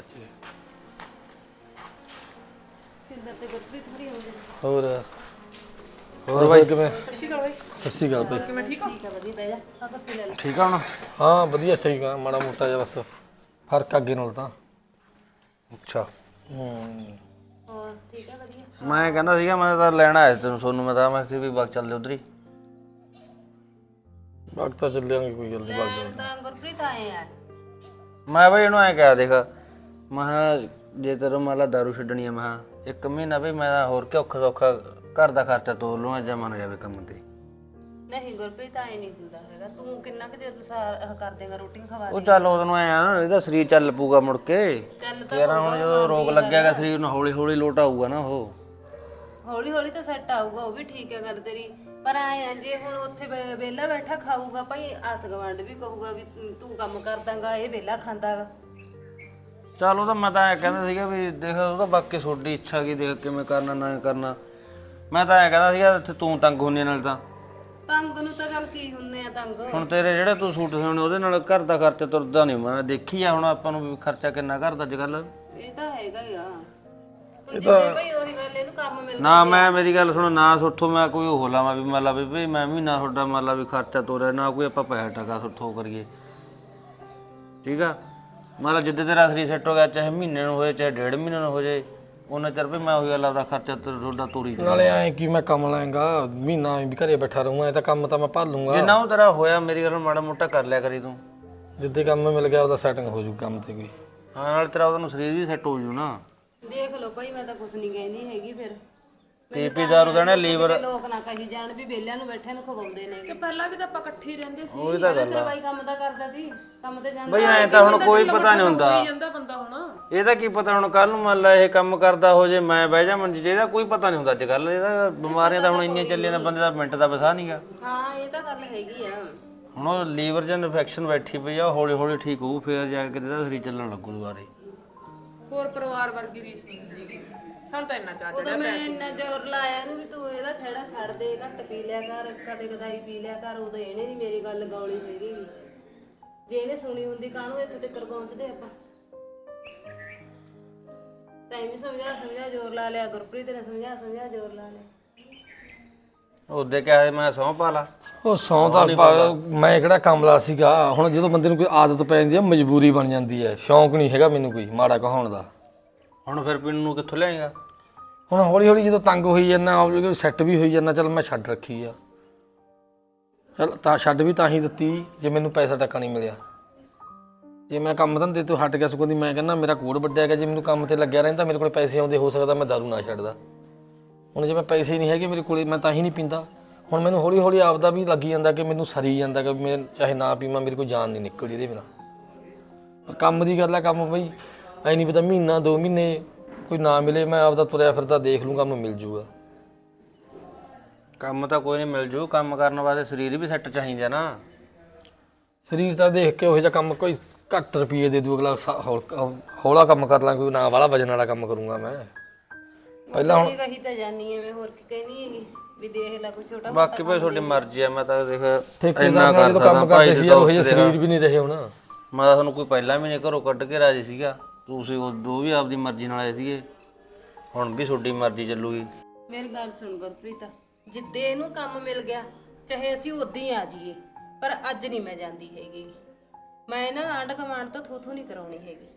ਹੋਰ ਹੋਰ? ਬਾਈ? ਕਿਵੇਂ? ਸੱਸੀ ਗੱਲ ਬਾਈ। ਸੱਸੀ ਗੱਲ ਬਾਈ। ਕਿਵੇਂ? ਠੀਕ ਹੋ? ਠੀਕ ਆ ਹੁਣ? ਹਾਂ ਵਧੀਆ ਠੀਕ ਆ। ਮਾੜਾ ਮੋਟਾ ਜਿਹਾ ਬਸ ਫ਼ਰਕ ਅੱਗੇ ਨਾਲ ਤਾਂ। ਅੱਛਾ। ਹੂੰ। ਮੈਂ ਕਹਿੰਦਾ ਸੀਗਾ ਮੈਂ ਤਾਂ ਲੈਣ ਆਇਆ ਸੀ ਤੈਨੂੰ ਸੋਨੂੰ ਮੈਂ ਤਾਂ ਮੈਂ ਕਿਹਾ ਵੀ ਬਾਗ ਚੱਲਦੇ ਉਧਰ ਹੀ। ਬਾਗ ਤਾਂ ਚੱਲਿਆਂਗੇ ਕੋਈ ਗੱਲ ਨਹੀਂ ਬਾਗ ਜਾਂਦੇ ਤਾਂ ਗੁਰਪ੍ਰੀਤ ਆਏ ਆ। ਮੈਂ ਬਈ ਇਹਨੂੰ ਐ ਕਿਹਾ ਦੇਖ। ਮੈਂ ਕਿਹਾ ਜੇ ਤੇਰੇ ਮਾਲਾ ਦਾਰੂ ਛੱਡਣੀ ਆ ਮੈਂ ਕਿਹਾ ਇੱਕ ਮਹੀਨਾ ਵੀ ਮੈਂ ਤਾਂ ਹੋਰ ਕਿ ਔਖਾ ਸੌਖਾ ਘਰ ਦਾ ਖਰਚਾ ਤੋਲ ਲਵਾਂ ਜਾਂ ਮਨ ਜਾਵੇ ਕੰਮ ਤੇ। ਨਹੀਂ ਗੁਰਪ੍ਰੀਤ ਆਏ ਨਹੀਂ ਹੁੰਦਾ ਹੈਗਾ। ਤੂੰ ਕਿੰਨਾ ਕੁ ਚਿਰ ਸਾਰ ਕਰ ਦੇਗਾ ਰੋਟੀ ਖਵਾ ਉਹ ਚੱਲ ਉਹਨੂੰ ਐ ਆ ਇਹਦਾ ਸਰੀਰ ਚੱਲ ਪੂਗਾ ਮੁੜ ਕੇ। ਚੱਲ ਤਾਂ ਯਾਰ ਹੁਣ ਜਦੋਂ ਰੋਗ ਲੱਗਿਆਗਾ ਸਰੀਰ ਨੂੰ ਹੌਲੀ ਹੌਲੀ ਲੋਟ ਆਊਗਾ ਨਾ ਉਹ। ਹੌਲੀ ਹੌਲੀ ਤਾਂ ਸੈੱਟ ਆਊਗਾ ਉਹ ਵੀ ਠੀਕ ਹੈ ਗੱਲ ਤੇਰੀ। ਪਰ ਆ ਜੇ ਹੁਣ ਉੱਥੇ ਵੇ- ਵਿਹਲਾ ਬੈਠਾ ਖਾਊਗਾ ਭਾਈ ਆਸ ਗਵਾਂਡ ਵੀ ਕਹੂਗਾ ਵੀ ਤੂੰ- ਕੰਮ ਕਰਦਾਗਾ ਇਹ ਵਿਹਲਾ ਖਾਂਦਾਗਾ। ਚੱਲ ਉਹ ਤਾਂ ਮੈਂ ਤਾਂ ਐ ਕਹਿੰਦਾ ਸੀਗਾ ਵੀ ਦੇਖ ਉਹ ਤਾਂ ਬਾਕੀ ਤੁਹਾਡੀ ਇੱਛਾ ਕੀ ਦੇਖ ਕਿਵੇਂ ਕਰਨਾ ਨਾ ਕਰਨਾ। ਮੈਂ ਤਾਂ ਐ ਕਹਿੰਦਾ ਸੀਗਾ ਇੱਥੇ ਤੂੰ ਤੰਗ ਹੁੰਨੇ ਨਾਲ ਤਾਂ। ਤੰਗ ਨੂੰ ਤਾਂ ਗੱਲ ਕੀ ਹੁੰਨੇ ਆ ਤੰਗ? ਹੁਣ ਤੇਰੇ ਜਿਹੜੇ ਤੂੰ ਸੂਟ ਸਿਉਣੇ ਉਹਦੇ ਨਾਲ ਘਰ ਦਾ ਖਰਚਾ ਤੁਰਦਾ ਨਹੀਂ ਮੈਂ ਦੇਖੀ ਆ ਹੁਣ ਆਪਾਂ ਨੂੰ ਵੀ ਖਰਚਾ ਕਿੰਨਾ ਘਰ ਦਾ ਅੱਜ ਕੱਲ ਇਹ ਤਾਂ ਹੈਗਾ ਹੀ ਆ। ਹੁਣ ਜਿੱਦੇ ਭਾਈ ਉਹੀ ਗੱਲ ਇਹਨੂੰ ਕੰਮ ਮਿਲ ਨਾ ਮੈਂ ਮੇਰੀ ਗੱਲ ਸੁਣ ਨਾ ਸੋਥੋਂ ਮੈਂ ਕੋਈ ਉਹ ਲਾਵਾਂ ਵੀ ਮੰਨ ਲਾ ਵੀ ਭਈ ਮੈਂ ਮਹੀਨਾ ਤੁਹਾਡਾ ਮੰਨ ਲਾ ਵੀ ਖਰਚਾ ਤੋਰਿਆ ਨਾ ਕੋਈ ਆਪਾਂ ਪੈਸਾ ਟਕਾ ਸੋਥੋਂ ਕਰੀਏ। ਠੀਕ ਆ? ਮੰਨ ਲਾ ਜਿੱਦੇ ਤੇਰਾ ਅਸਰੀ ਸੈੱਟ ਹੋ ਗਿਆ ਚਾਹੇ ਮਹੀਨੇ ਨੂੰ ਹੋਏ ਚਾਹੇ ਡੇਢ ਮਹੀਨੇ ਨੂੰ ਹੋ ਜਾਏ ਉਹਨਾਂ ਚਿਰ ਵੀ ਮੈਂ ਉਹੀ ਗੱਲ ਆਪਦਾ ਖਰਚਾ ਤੇ ਰੋਡਾ ਤੋਰੀ ਤੇ ਨਾਲੇ ਐ ਕਿ ਮੈਂ ਕੰਮ ਲਾਂਗਾ ਮਹੀਨਾ ਵੀ ਘਰੇ ਬੈਠਾ ਰਹੂੰਗਾ ਇਹ ਤਾਂ ਕੰਮ ਤਾਂ ਮੈਂ ਭਾਲੂੰਗਾ। ਜਿੰਨਾ ਉਹ ਤੇਰਾ ਹੋਇਆ ਮੇਰੀ ਗੱਲ ਨੂੰ ਮਾੜਾ ਮੋਟਾ ਕਰ ਲਿਆ ਕਰੀ ਤੂੰ। ਜਿੱਦੇ ਕੰਮ ਮਿਲ ਗਿਆ ਉਹਦਾ ਸੈਟਿੰਗ ਹੋ ਜੂ ਕੰਮ ਤੇ ਕੋਈ ਹਾਂ ਨਾਲ ਤੇਰਾ ਉਹਦਾ ਨੂੰ ਸਰੀਰ ਵੀ ਸੈੱਟ ਹੋ ਜੂ ਨਾ। ਦੇਖ ਲਓ ਭਾਈ ਮੈਂ ਤਾਂ ਕੁਝ ਨਹੀਂ ਕਹਿੰਦੀ ਹੈਗੀ ਫਿਰ। ਪੀਪੀ ਦਾਰੂ ਦਾ ਨਾ ਲੀਵਰ ਲੋਕ ਨਾ ਕਹੀ ਜਾਣ ਵੀ ਬੇਲਿਆਂ ਨੂੰ ਬੈਠੇ ਨੂੰ ਖਵਾਉਂਦੇ ਨੇ। ਤੇ ਪਹਿਲਾਂ ਵੀ ਤਾਂ ਆਪਾਂ ਇਕੱਠੇ ਹੀ ਰਹਿੰਦੇ ਸੀ। ਉਹੀ ਤਾਂ ਗੱਲ ਤੇਰਾ ਬਾਈ ਕੰਮ ਤਾਂ ਕਰਦਾ ਸੀ ਕੰਮ ਤੇ ਜਾਂਦਾ ਬਈ ਐ ਤਾਂ ਹੁਣ ਕੋਈ ਪਤਾ ਨਹੀਂ ਹੁੰਦਾ। ਹੋਈ ਜਾਂਦਾ ਬੰਦਾ ਹੁਣ। ਇਹਦਾ ਕੀ ਪਤਾ ਹੁਣ ਕੱਲ ਨੂੰ ਮੰਨ ਲਾ ਇਹ ਕੰਮ ਕਰਦਾ ਹੋ ਜੇ ਮੈਂ ਬਹਿ ਜਾ ਮੰਜੀ 'ਚ, ਇਹਦਾ ਕੋਈ ਪਤਾ ਨਹੀਂ ਹੁੰਦਾ ਅੱਜ ਕੱਲ ਇਹਦਾ ਬਿਮਾਰੀਆਂ ਤਾਂ ਹੁਣ ਇੰਨੀਆਂ ਚੱਲੀਆਂ ਨੇ ਬੰਦੇ ਦਾ ਮਿੰਟ ਦਾ ਵਸਾ ਨਹੀਂਗਾ ਹਾਂ ਇਹ ਤਾਂ ਗੱਲ ਹੈਗੀ ਆ। ਹੁਣ ਉਹ ਲੀਵਰ 'ਚ ਇਨਫੈਕਸ਼ਨ ਬੈਠੀ ਪਈ ਆ ਹੌਲੀ ਹੌਲੀ ਠੀਕ ਹੋਊ ਫੇਰ ਜਾ ਕੇ ਇਹਦਾ ਸਰੀਰ ਚੱਲਣ ਲੱਗੂ ਦੁਬਾਰੇ। ਹੋਰ ਪਰਿਵਾਰ ਵਰਗੀ ਰੀਸ ਨਹੀਂ ਹੁੰਦੀ। ਗੀ। ਸਾਨੂੰ ਤਾਂ ਇੰਨਾ ਚਾਹ ਉਦੋਂ ਮੈਂ ਇੰਨਾ ਜ਼ੋਰ ਲਾਇਆ ਇਹਨੂੰ ਵੀ ਤੂੰ ਇਹਦਾ ਛੇੜਾ ਛੱਡ ਦੇ ਘੱਟ ਪੀ ਲਿਆ ਕਰ ਕਦੇ ਕਦਾਈ ਪੀ ਲਿਆ ਕਰ ਉਦੋਂ ਇਹਨੇ ਨਹੀਂ ਮੇਰੀ ਗੱਲ ਗਾਉਣੀ ਹੈਗੀ। ਗੀ। ਜੇ ਇਹਨੇ ਸੁਣੀ ਹੁੰਦੀ ਕਾਹਨੂੰ ਇੱਥੇ ਤੱਕ ਪਹੁੰਚਦੇ ਆਪਾਂ? ਟਾਈਮ ਸਮਝਾ ਸਮਝਾ ਜ਼ੋਰ ਲਾ ਲਿਆ ਗੁਰਪ੍ਰੀਤ ਨੇ ਸਮਝਾ ਸਮਝਾ ਜ਼ੋਰ ਲਾ ਲਿਆ। ਉਹਦੇ ਕਿਹਾ ਸੀ ਮੈਂ ਸਹੁੰ ਪਾ ਲਾ। ਉਹ ਸੌਂ ਤਾਂ ਪਾ- ਮੈਂ ਕਿਹੜਾ ਕਮਲਾ ਸੀਗਾ। ਹੁਣ ਜਦੋਂ ਬੰਦੇ ਨੂੰ ਕੋਈ ਆਦਤ ਪੈ ਜਾਂਦੀ ਹੈ ਮਜਬੂਰੀ ਬਣ ਜਾਂਦੀ ਹੈ ਸ਼ੌਂਕ ਨਹੀਂ ਹੈਗਾ ਮੈਨੂੰ ਕੋਈ ਮਾੜਾ ਕਹਾਉਣ ਦਾ। ਹੁਣ ਫਿਰ ਪਿੰਨ ਨੂੰ ਕਿੱਥੋਂ ਲਿਆਏਗਾ? ਹੁਣ ਹੌਲੀ ਹੌਲੀ ਜਦੋਂ ਤੰਗ ਹੋਈ ਜਾਂਦਾ ਸੈੱਟ ਵੀ ਹੋਈ ਜਾਂਦਾ, ਚਲ ਮੈਂ ਛੱਡ ਰੱਖੀ ਆ। ਚਲ ਤਾਂ ਛੱਡ ਵੀ ਤਾਂ ਹੀ ਦਿੱਤੀ, ਜੇ ਮੈਨੂੰ ਪੈਸਾ ਟੱਕਾ ਨਹੀਂ ਮਿਲਿਆ। ਜੇ ਮੈਂ ਕੰਮ ਧੰਦੇ ਤੋਂ ਹਟ ਗਿਆ ਸਗੋਂ ਦੀ ਮੈਂ ਕਹਿੰਦਾ, ਮੇਰਾ ਕੋਡ ਵੱਡਿਆ ਗਿਆ, ਜੇ ਮੈਨੂੰ ਕੰਮ ਤੇ ਲੱਗਿਆ ਰਹਿੰਦਾ, ਮੇਰੇ ਕੋਲ ਪੈਸੇ ਆਉਂਦੇ, ਹੋ ਸਕਦਾ ਮੈਂ ਦਾਰੂ ਨਾ ਛੱਡਦਾ। ਹੁਣ ਜੇ ਮੈਂ ਪੈਸੇ ਨਹੀਂ ਹੈਗੇ ਮੇਰੇ ਕੋਲੇ, ਮੈਂ ਤਾਂ ਹੀ ਨਹੀਂ ਪੀਂਦਾ। ਹੁਣ ਮੈਨੂੰ ਹੌਲੀ ਹੌਲੀ ਆਪਦਾ ਵੀ ਲੱਗੀ ਜਾਂਦਾ ਕਿ ਮੈਨੂੰ ਸਰੀ ਜਾਂਦਾ ਕਿ ਮੈਂ ਚਾਹੇ ਨਾ ਪੀਵਾਂ, ਮੇਰੇ ਕੋਲ ਜਾਨ ਨਹੀਂ ਨਿਕਲਦੀ ਇਹਦੇ ਬਿਨਾ। ਕੰਮ ਦੀ ਗੱਲ ਆ, ਕੰਮ ਬਈ ਐ ਨਹੀਂ ਪਤਾ ਮਹੀਨਾ ਦੋ ਮਹੀਨੇ ਕੋਈ ਨਾ ਮਿਲੇ ਮੈਂ ਆਪਦਾ ਤੁਰਿਆ ਫਿਰਦਾ ਦੇਖ ਲੂੰ ਕੰਮ ਮਿਲ ਜੂਗਾ। ਕੰਮ ਤਾਂ ਕੋਈ ਨਹੀਂ ਮਿਲ ਜੂ ਕੰਮ ਕਰਨ ਵਾਸਤੇ ਸਰੀਰ ਵੀ ਸੈੱਟ ਚਾਹੀਦਾ ਨਾ। ਸਰੀਰ ਤਾਂ ਦੇਖ ਕੇ ਉਹੋ ਜਿਹਾ ਕੰਮ ਕੋਈ ਘੱਟ ਰੁਪਏ ਦੇ ਦੂ ਅਗਲਾ ਸਾ- ਹੌਲ- ਹੌਲਾ ਕੰਮ ਕਰ ਲਾਂ ਕੋਈ ਨਾ ਵਾਲਾ ਵਜਨ ਵਾਲਾ ਕੰਮ ਕਰੂੰਗਾ ਮੈਂ। ਪਹਿਲਾਂ ਹੁਣ ਇਹ ਕਹੀ ਤਾਂ ਜਾਨੀ ਐ ਮੈਂ ਹੋਰ ਕੀ ਕਹਿਣੀ ਹੈਗੀ ਵੀ ਦੇਖ ਲੈ ਕੋਈ ਛੋਟਾ ਬਾਕੀ ਭਾਈ ਤੁਹਾਡੀ ਮਰਜ਼ੀ ਆ ਮੈਂ ਤਾਂ ਦੇਖ ਠੇਕੇਦਾਰ ਨਾਲ ਜਦੋਂ ਕੰਮ ਕਰਦੇ ਸੀ ਉਹ ਜਿਹੇ ਸਰੀਰ ਵੀ ਨਹੀਂ ਰਹੇ ਹੁਣ। ਮੈਂ ਤਾਂ ਤੁਹਾਨੂੰ ਕੋਈ ਪਹਿਲਾਂ ਵੀ ਨਹੀਂ ਘਰੋਂ ਕੱਢ ਕੇ ਰਾਜੀ ਸੀਗਾ। ਤੁਸੀਂ ਉਦੋਂ ਵੀ ਆਪਦੀ ਮਰਜ਼ੀ ਨਾਲ ਆਏ ਸੀਗੇ। ਹੁਣ ਵੀ ਤੁਹਾਡੀ ਮਰਜ਼ੀ ਚੱਲੂਗੀ। ਮੇਰੀ ਗੱਲ ਸੁਣ ਗੁਰਪ੍ਰੀਤ ਜਿੱਦੇ ਇਹਨੂੰ ਕੰਮ ਮਿਲ ਗਿਆ ਚਾਹੇ ਅਸੀਂ ਉਦੋਂ ਹੀ ਆ ਜਾਈਏ ਪਰ ਅੱਜ ਨਹੀਂ ਮੈਂ ਜਾਂਦੀ ਹੈਗੀ। ਮੈਂ ਨਾ ਆਂਡ ਕਮਾਂਡ ਤੋਂ ਥੂ ਥੂ ਨਹੀਂ ਕਰਾਉਣੀ ਹੈਗੀ।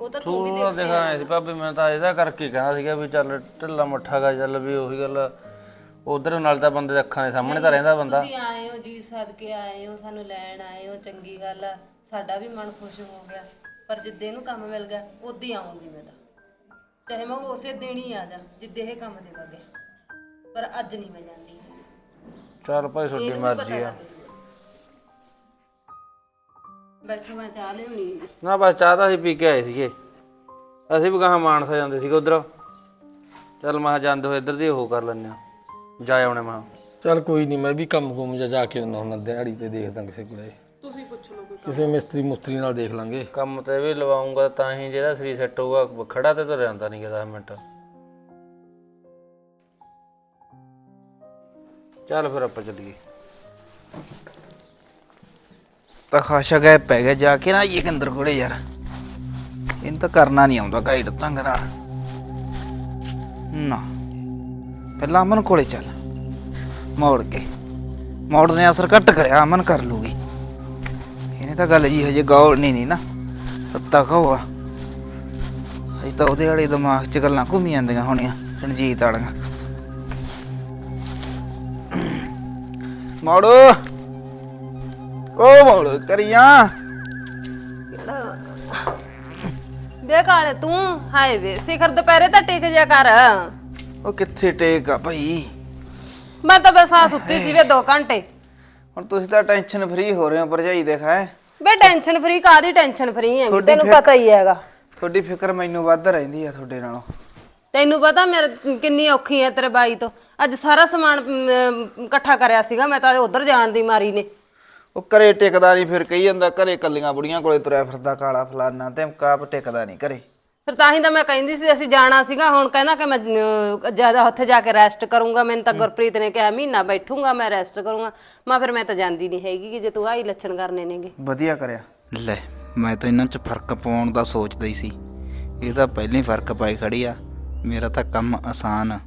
ਉਹ ਤਾਂ ਤੂੰ ਵੀ ਤੂੰ ਦੇਖ ਦੇਖਾ ਐ ਸੀ ਭਾਬੀ ਮੈਂ ਤਾਂ ਇਹਦਾ ਕਰਕੇ ਹੀ ਕਹਿੰਦਾ ਸੀਗਾ ਵੀ ਚੱਲ ਢਿੱਲਾ ਮੱਠਾ ਗਾ ਚੱਲ ਵੀ ਉਹੀ ਗੱਲ ਉਧਰ ਨਾਲ ਤਾਂ ਬੰਦੇ ਦੇ ਅੱਖਾਂ ਦੇ ਸਾਹਮਣੇ ਤਾਂ ਰਹਿੰਦਾ ਬੰਦਾ। ਤੁਸੀਂ ਆਏ ਹੋ ਜੀ ਸਦਕੇ ਆਏ ਹੋ ਸਾਨੂੰ ਲੈਣ ਆਏ ਹੋ ਚੰਗੀ ਗੱਲ ਆ। ਸਾਡਾ ਵੀ ਮਨ ਖੁਸ਼ ਹੋ ਗਿਆ। ਪਰ ਜਿੱਦੇ ਇਹਨੂੰ ਕੰਮ ਮਿਲ ਗਿਆ ਉਦੋਂ ਹੀ ਆਉਂਗੀ ਮੈਂ ਤਾਂ। ਚਾਹੇ ਮੈਂ ਉਸੇ ਦਿਨ ਹੀ ਆ ਜਾ ਜਿੱਦੇ ਇਹ ਕੰਮ ਤੇ ਲੱਗੇ। ਪਰ ਅੱਜ ਨਹੀਂ ਮੈਂ ਜਾਂਦੀ। ਚੱਲ ਭਾਈ ਤੁਹਾਡੀ ਮਰਜ਼ੀ ਆ। ਬੈਠੋ ਮੈਂ ਚਾਹ ਲਿਆਉਣੀ ਹੈ ਨਾ ਬਸ ਚਾਹ ਤਾਂ ਅਸੀਂ ਪੀ ਕੇ ਆਏ ਸੀਗੇ। ਅਸੀਂ ਵੀ ਕਹਾਂ ਮਾਨਸਾ ਜਾਂਦੇ ਸੀਗੇ ਉਧਰ। ਚੱਲ ਮੈਂ ਕਿਹਾ ਜਾਂਦੇ ਹੋਏ ਇੱਧਰ ਦੀ ਉਹ ਕਰ ਲੈਂਦੇ ਆ ਜਾ ਆਉਣੇ ਮੈਂ ਕਿਹਾ। ਚੱਲ ਕੋਈ ਨਹੀਂ ਮੈਂ ਵੀ ਕੰਮ ਕੁਮ ਜਾ ਜਾ ਕੇ ਹੁਣ ਦਿਹਾੜੀ ਤੇ ਦੇਖਦਾ ਕਿਸੇ ਕੋਲੇ। ਕਿਸੇ ਮਿਸਤਰੀ ਮੁਸਤਰੀ ਨਾਲ ਦੇਖ ਲਾਂਗੇ। ਕੰਮ ਤੇ ਵੀ ਲਵਾਉਂਗਾ ਤਾਂ ਹੀ ਜਿਹੜਾ ਸਰੀਰ ਸੈੱਟ ਹੋਊਗਾ ਖੜਾ ਤੇ ਤੁਰ ਜਾਂਦਾ ਨਹੀਂ ਕਿਦਾ ਮਿੰਟ। ਚੱਲ ਫਿਰ ਆਪਾਂ ਚੱਲੀਏ। ਤਾਂ ਖਾਸ਼ਾ ਗਏ ਪੈ ਗਿਆ ਜਾ ਕੇ ਨਾ ਇਹ ਕੰਦਰ ਕੋਲੇ ਯਾਰ। ਇਹਨੂੰ ਤਾਂ ਕਰਨਾ ਨਹੀਂ ਆਉਂਦਾ ਗਾਈਡ ਤੰਗ ਨਾਲ। ਨਾ। ਪਹਿਲਾਂ ਅਮਨ ਕੋਲੇ ਚੱਲ। ਮੋੜ ਕੇ। ਮੋੜ ਨੇ ਅਸਰ ਘੱਟ ਕਰਿਆ ਅਮਨ ਕਰ ਲੂਗੀ। ਤਾਂ ਗੱਲ ਜੀ ਹਜੇ ਗੌਰ ਨਹੀਂ ਨਹੀਂ ਨਾ। ਤੱਤਾ ਖਾਵਾ ਅਜੇ ਤਾਂ ਉਹਦੇ ਵਾਲੇ ਦਿਮਾਗ 'ਚ ਗੱਲਾਂ ਘੁੰਮੀ ਜਾਂਦੀਆਂ ਹੋਣੀਆਂ ਰਣਜੀਤ ਵਾਲੀਆਂ। ਮੋੜੋ। ਉਹ ਮੋੜ ਕਰੀਆਂ। ਵੇ ਕਾਲੇ ਤੂੰ ਹਾਏ ਵੇ ਸਿਖਰ ਦੁਪਹਿਰੇ ਤਾਂ ਟਿਕ ਜਾ ਕਰ। ਉਹ ਕਿੱਥੇ ਟੇਕ ਆ ਭਾਈ? ਮੈਂ ਤਾਂ ਬਸ ਆ ਸੁੱਤੀ ਸੀ ਵੇ 2 ਘੰਟੇ। ਹੁਣ ਤੁਸੀਂ ਤਾਂ ਟੈਨਸ਼ਨ ਫ੍ਰੀ ਹੋ ਰਹੇ ਹੋ ਭਰਜਾਈ ਦੇਖਾ ਹੈ। ਵੇ ਟੈਨਸ਼ਨ ਫਰੀ ਕਾਦੀ ਟੈਨਸ਼ਨ ਫਰੀ ਹੈਗੀ? ਤੈਨੂੰ ਪਤਾ ਹੀ ਹੈਗਾ। ਤੁਹਾਡੀ ਫਿਕਰ ਮੈਨੂੰ ਵੱਧ ਰਹਿੰਦੀ ਆ ਤੁਹਾਡੇ ਨਾਲੋਂ। ਤੈਨੂੰ ਪਤਾ ਮੇਰੇ ਕਿੰਨੀ ਔਖੀ ਹੈ ਤੇਰੇ ਬਾਈ ਤੋਂ। ਅੱਜ ਸਾਰਾ ਸਮਾਨ ਅਮ, ਇਕੱਠਾ ਕਰਿਆ ਸੀਗਾ ਮੈਂ ਤਾਂ ਉਧਰ ਜਾਣ ਦੀ ਮਾਰੀ ਨੇ। ਉਹ ਘਰੇ ਟਿਕਦਾ ਨਹੀਂ ਫਿਰ ਕਹੀ ਜਾਂਦਾ ਘਰੇ ਕੱਲੀਆਂ ਬੁੜੀਆਂ ਕੋਲੇ ਤੁਰਿਆ ਫਿਰਦਾ ਕਾਲਾ ਫਲਾਨਾ ਤੇ ਕਾਪ ਟਿਕਦਾ ਨਹੀਂ ਘਰੇ। ਫਿਰ ਤਾਂ ਹੀ ਤਾਂ ਮੈਂ ਕਹਿੰਦੀ ਸੀ ਅਸੀਂ ਜਾਣਾ ਸੀਗਾ ਹੁਣ ਕਹਿੰਦਾ ਕਿ ਮੈਂ ਅਹ, ਜ਼ਿਆਦਾ ਉੱਥੇ ਜਾ ਕੇ ਰੈਸਟ ਕਰੂੰਗਾ। ਮੈਨੂੰ ਤਾਂ ਗੁਰਪ੍ਰੀਤ ਨੇ ਕਿਹਾ ਮਹੀਨਾ ਬੈਠੂੰਗਾ ਮੈਂ ਰੈਸਟ ਕਰੂੰਗਾ। ਮੈਂ ਫਿਰ ਮੈਂ ਤਾਂ ਜਾਂਦੀ ਨਹੀਂ ਹੈਗੀ ਕਿ ਜੇ ਤੂੰ ਆਹੀ ਲੱਛਣ ਕਰਨੇ ਨੇਗੇ। ਵਧੀਆ ਕਰਿਆ। ਲੈ ਮੈਂ ਤਾਂ ਇਹਨਾਂ 'ਚ ਫ਼ਰਕ ਪਾਉਣ ਦਾ ਸੋਚਦਾ ਹੀ ਸੀ। ਇਹ ਤਾਂ ਪਹਿਲਾਂ ਹੀ ਫ਼ਰਕ ਪਾਈ ਖੜੀ ਆ। ਮੇਰਾ ਤਾਂ ਕੰਮ ਆਸਾਨ ਆ।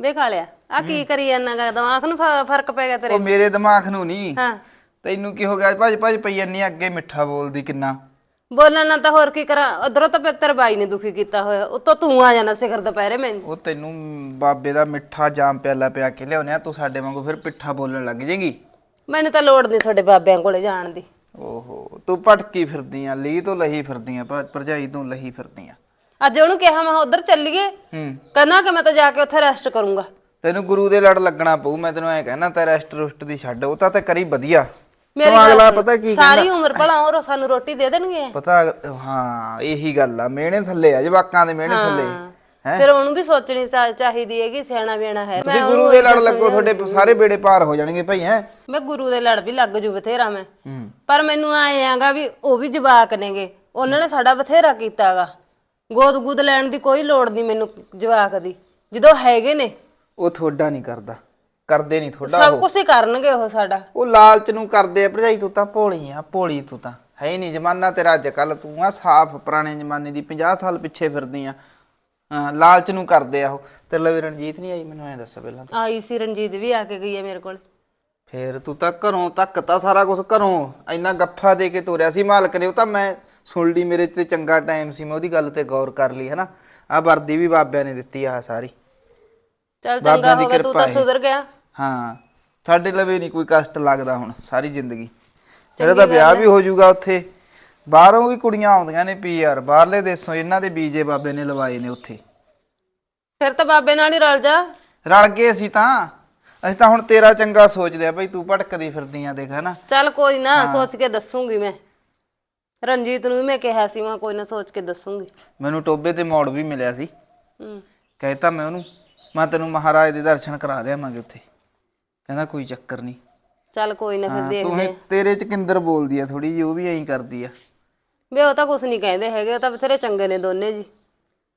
ਵੇ ਕਾਲਿਆ ਆ ਕੀ ਕਰੀ ਜਾਂਦਾ ਗਾ ਦਿਮਾਗ ਨੂੰ ਫ- ਫ਼ਰਕ ਪੈ ਗਿਆ ਤੇਰੇ ਉਹ ਮੇਰੇ ਦਿਮਾਗ ਨੂੰ ਨਹੀਂ ਹਾਂ। ਤੈਨੂੰ ਕੀ ਹੋ ਗਿਆ? ਭੱਜ ਭੱਜ ਪਈ ਜੰਨੀ ਅੱਗੇ ਮਿੱਠਾ ਬੋਲਦੀ ਕਿੰਨਾ। ਬੋਲਣ ਨਾਲ ਤਾਂ ਹੋਰ ਕੀ ਕਰਾਂ? ਉਧਰੋਂ ਤਾਂ ਫਿਰ ਤੇਰੇ ਬਾਈ ਨੇ ਦੁਖੀ ਕੀਤਾ ਹੋਇਆ। ਉੱਤੋਂ ਤੂੰ ਆ ਜਾਣਾ ਸਿਖਰ ਦੁਪਹਿਰੇ ਮੈਨੂੰ। ਉਹ ਤੈਨੂੰ ਬਾਬੇ ਦਾ ਮਿੱਠਾ ਜਾਮ ਪਿਆਲਾ ਪਿਆ ਕੇ ਲਿਆਉਣਿਆ ਤੂੰ ਸਾਡੇ ਵਾਂਗੂ ਫਿਰ ਪਿੱਠਾ ਬੋਲਣ ਲੱਗ ਜਾਏਗੀ? ਮੈਨੂੰ ਤਾਂ ਲੋੜ ਨਹੀਂ ਤੁਹਾਡੇ ਬਾਬਿਆਂ ਕੋਲੇ ਜਾਣ ਦੀ। ਓਹੋ ਤੂੰ ਭਟਕੀ ਫਿਰਦੀ ਆ ਲੀ ਤੋਂ ਲਹੀ ਫਿਰਦੀ ਆ ਭ- ਭਰਜਾਈ ਤੋਂ ਲਹੀ ਫਿਰਦੀ ਆ ਅੱਜ ਉਹਨੂੰ ਕਿਹਾ ਮੈਂ ਉਧਰ ਚੱਲੀਏ? ਹੂੰ। ਕਹਿੰਦਾ ਕਿ ਮੈਂ ਤਾਂ ਜਾ ਕੇ ਉੱਥੇ ਰੈਸਟ ਕਰੂੰਗਾ। ਤੈਨੂੰ ਗੁਰੂ ਦੇ ਲੜ ਲੱਗਣਾ ਪਊ ਮੈਂ ਤੈਨੂੰ ਐ ਕਹਿਣਾ ਤੇ ਰੈਸਟ ਰੁਸਟ ਦੀ ਛੱਡ ਉਹ ਤਾਂ ਤੇ ਕਰੀ ਵਧੀਆ। ਮੇਰੀ ਗੱਲ ਅਗਲਾ ਪਤਾ ਕੀ ਸਾਰੀ ਉਮਰ ਭਲਾ ਹੋਰ ਸਾਨੂੰ ਰੋਟੀ ਦੇ ਦੇਣਗੇ। ਪਤਾ ਹਾਂ ਇਹੀ ਗੱਲ ਆ। ਮਿਹਣੇ ਥੱਲੇ ਆ ਜਵਾਕਾਂ ਦੇ ਮਿਹਣੇ ਥੱਲੇ। ਹੈ। ਫਿਰ ਉਹਨੂੰ ਵੀ ਸੋਚਣੀ ਚਾ- ਚਾਹੀਦੀ ਹੈਗੀ ਸਿਆਣਾ ਬਿਆਣਾ ਹੈ। ਤੁਸੀਂ ਗੁਰੂ ਦੇ ਲੜ ਲੱਗੋ ਤੁਹਾਡੇ ਸਾਰੇ ਬੇੜੇ ਪਾਰ ਹੋ ਜਾਣਗੇ ਭਾਈ ਹੈ? ਮੈਂ ਗੁਰੂ ਦੇ ਲੜ ਵੀ ਲੱਗ ਜੂ ਬਥੇਰਾ ਮੈਂ। ਹੂੰ। ਪਰ ਮੈਨੂੰ ਆਏ ਆਗਾ ਵੀ ਉਹ ਵੀ ਜਵਾਕ ਨੇਗੇ। ਉਹਨਾਂ ਨੇ ਸਾਡਾ ਬਥੇਰਾ ਕੀਤਾਗਾ ਗੋਦ ਗੁਦ ਲੈਣ ਦੀ ਕੋਈ ਲੋੜ ਨਹੀਂ ਮੈਨੂੰ ਜਵਾਕ ਦੀ। ਜਦੋਂ ਹੈਗੇ ਨੇ। ਉਹ ਤੁਹਾਡਾ ਨਹੀਂ ਕਰਦਾ। ਕਰਦੇ ਨਹੀਂ ਤੁਹਾਡਾ ਸਭ ਕੁਝ ਹੀ ਕਰਨਗੇ ਉਹ ਸਾਡਾ। ਉਹ ਲਾਲਚ ਨੂੰ ਕਰਦੇ ਆ ਭਰਜਾਈ ਤੂੰ ਤਾਂ ਭੋਲੀ ਆ ਭੋਲੀ ਤੂੰ ਤਾਂ। ਹੈ ਨਹੀਂ ਜਮਾਨਾ ਤੇਰਾ ਅੱਜ ਕੱਲ ਤੂੰ ਆ ਸਾਫ਼ ਪੁਰਾਣੇ ਜਮਾਨੇ ਦੀ 50 ਸਾਲ ਪਿੱਛੇ ਫਿਰਦੀ ਆ। ਹਾਂ ਲਾਲਚ ਨੂੰ ਕਰਦੇ ਆ ਉਹ। ਤੇ ਲਵੇ ਰਣਜੀਤ ਨਹੀਂ ਆਈ ਮੈਨੂੰ ਐ ਦੱਸ ਪਹਿਲਾਂ ਆਈ ਸੀ ਰਣਜੀਤ ਵੀ ਆ ਕੇ ਗਈ ਹੈ ਮੇਰੇ ਕੋਲ। ਫੇਰ ਤੂੰ ਤਾਂ ਘਰੋਂ ਤੱਕ ਤਾਂ ਸਾਰਾ ਕੁਝ ਘਰੋਂ ਇੰਨਾ ਗੱਫਾ ਦੇ ਕੇ ਤੋਰਿਆ ਸੀ ਮਾਲਕ ਨੇ। ਉਹ ਤਾਂ ਮੈਂ ਸੁਣ ਲਈ ਮੇਰੇ ਤੇ ਚੰਗਾ ਟਾਈਮ ਸੀ ਮੈਂ ਉਹਦੀ ਗੱਲ ਤੇ ਗੌਰ ਕਰ ਲਈ ਹਨਾ ਆ ਵਰਦੀ ਵੀ ਬਾਬਿਆਂ ਨੇ ਦਿੱਤੀ ਆ ਸਾਰੀ। ਚੱਲ ਬਾਬਿਆਂ ਚੰਗਾ ਦੀ ਹੋ ਗਿਆ ਤੂੰ ਕਿਰਪਾ ਤਾਂ ਹੈ। ਸੁਧਰ ਗਿਆ। ਹਾਂ ਸਾਡੇ ਲਵੇ ਨਹੀਂ ਕੋਈ ਕਸ਼ਟ ਲੱਗਦਾ ਹੁਣ ਸਾਰੀ ਜ਼ਿੰਦਗੀ। ਤੇਰਾ ਤਾਂ ਵਿਆਹ ਵੀ ਹੋ ਜਾਊਗਾ ਉੱਥੇ। ਬਾਹਰੋਂ ਵੀ ਕੁੜੀਆਂ ਆਉਂਦੀਆਂ ਨੇ ਪੀਆਰ ਬਾਹਰਲੇ ਦੇਸ਼ੋਂ ਇਹਨਾਂ ਦੇ ਬੀਜੇ ਬਾਬੇ ਨੇ ਲਵਾਏ ਨੇ ਉੱਥੇ। ਫਿਰ ਤਾਂ ਬਾਬੇ ਨਾਲ ਹੀ ਰਲ ਜਾ। ਰਲ ਗਏ ਅਸੀਂ ਤਾਂ। ਅਸੀਂ ਤਾਂ ਹੁਣ ਤੇਰਾ ਚੰਗਾ ਸੋਚਦੇ ਆ ਭਾਈ ਤੂੰ ਭਟਕਦੀ ਫਿਰਦੀ ਆ ਦੇਖ ਹਨਾ? ਚੱਲ ਕੋਈ ਨਾ ਸੋਚ ਕੇ ਦੱਸੂਗੀ ਮੈਂ। ਰਣਜੀਤ ਨੂੰ ਵੀ ਮੈਂ ਕਿਹਾ ਸੀ ਮੈਂ ਕੋਈ ਨਾ ਸੋਚ ਕੇ ਦੱਸੂਗੀ। ਮੈਨੂੰ ਟੋਬੇ ਤੇ ਮੋੜ ਵੀ ਮਿਲਿਆ ਸੀ। ਹੂੰ। ਕਹਿਤਾ ਮੈਂ ਉਹਨੂੰ ਮੈਂ ਤੈਨੂੰ ਮਹਾਰਾਜ ਦੇ ਦਰਸ਼ਨ ਕਰਾ ਲਿਆਵਾਂਗੇ ਉੱਥੇ। ਕਹਿੰਦਾ ਕੋਈ ਚੱਕਰ ਨਹੀਂ। ਚੱਲ ਕੋਈ ਨਾ ਫਿਰ ਦੇਖ ਤੂੰ ਇਹ- ਤੇਰੇ ਚ ਕਿੰਦਰ ਬੋਲਦੀ ਆ ਥੋੜੀ ਜਿਹੀ ਉਹ ਵੀ ਐਂ ਕਰਦੀ ਆ। ਵੇ ਉਹ ਤਾਂ ਕੁਝ ਨਹੀਂ ਕਹਿੰਦੇ ਹੈਗੇ ਉਹ ਤਾਂ ਬਥੇਰੇ ਚੰਗੇ ਨੇ ਦੋਨੇ ਜੀ।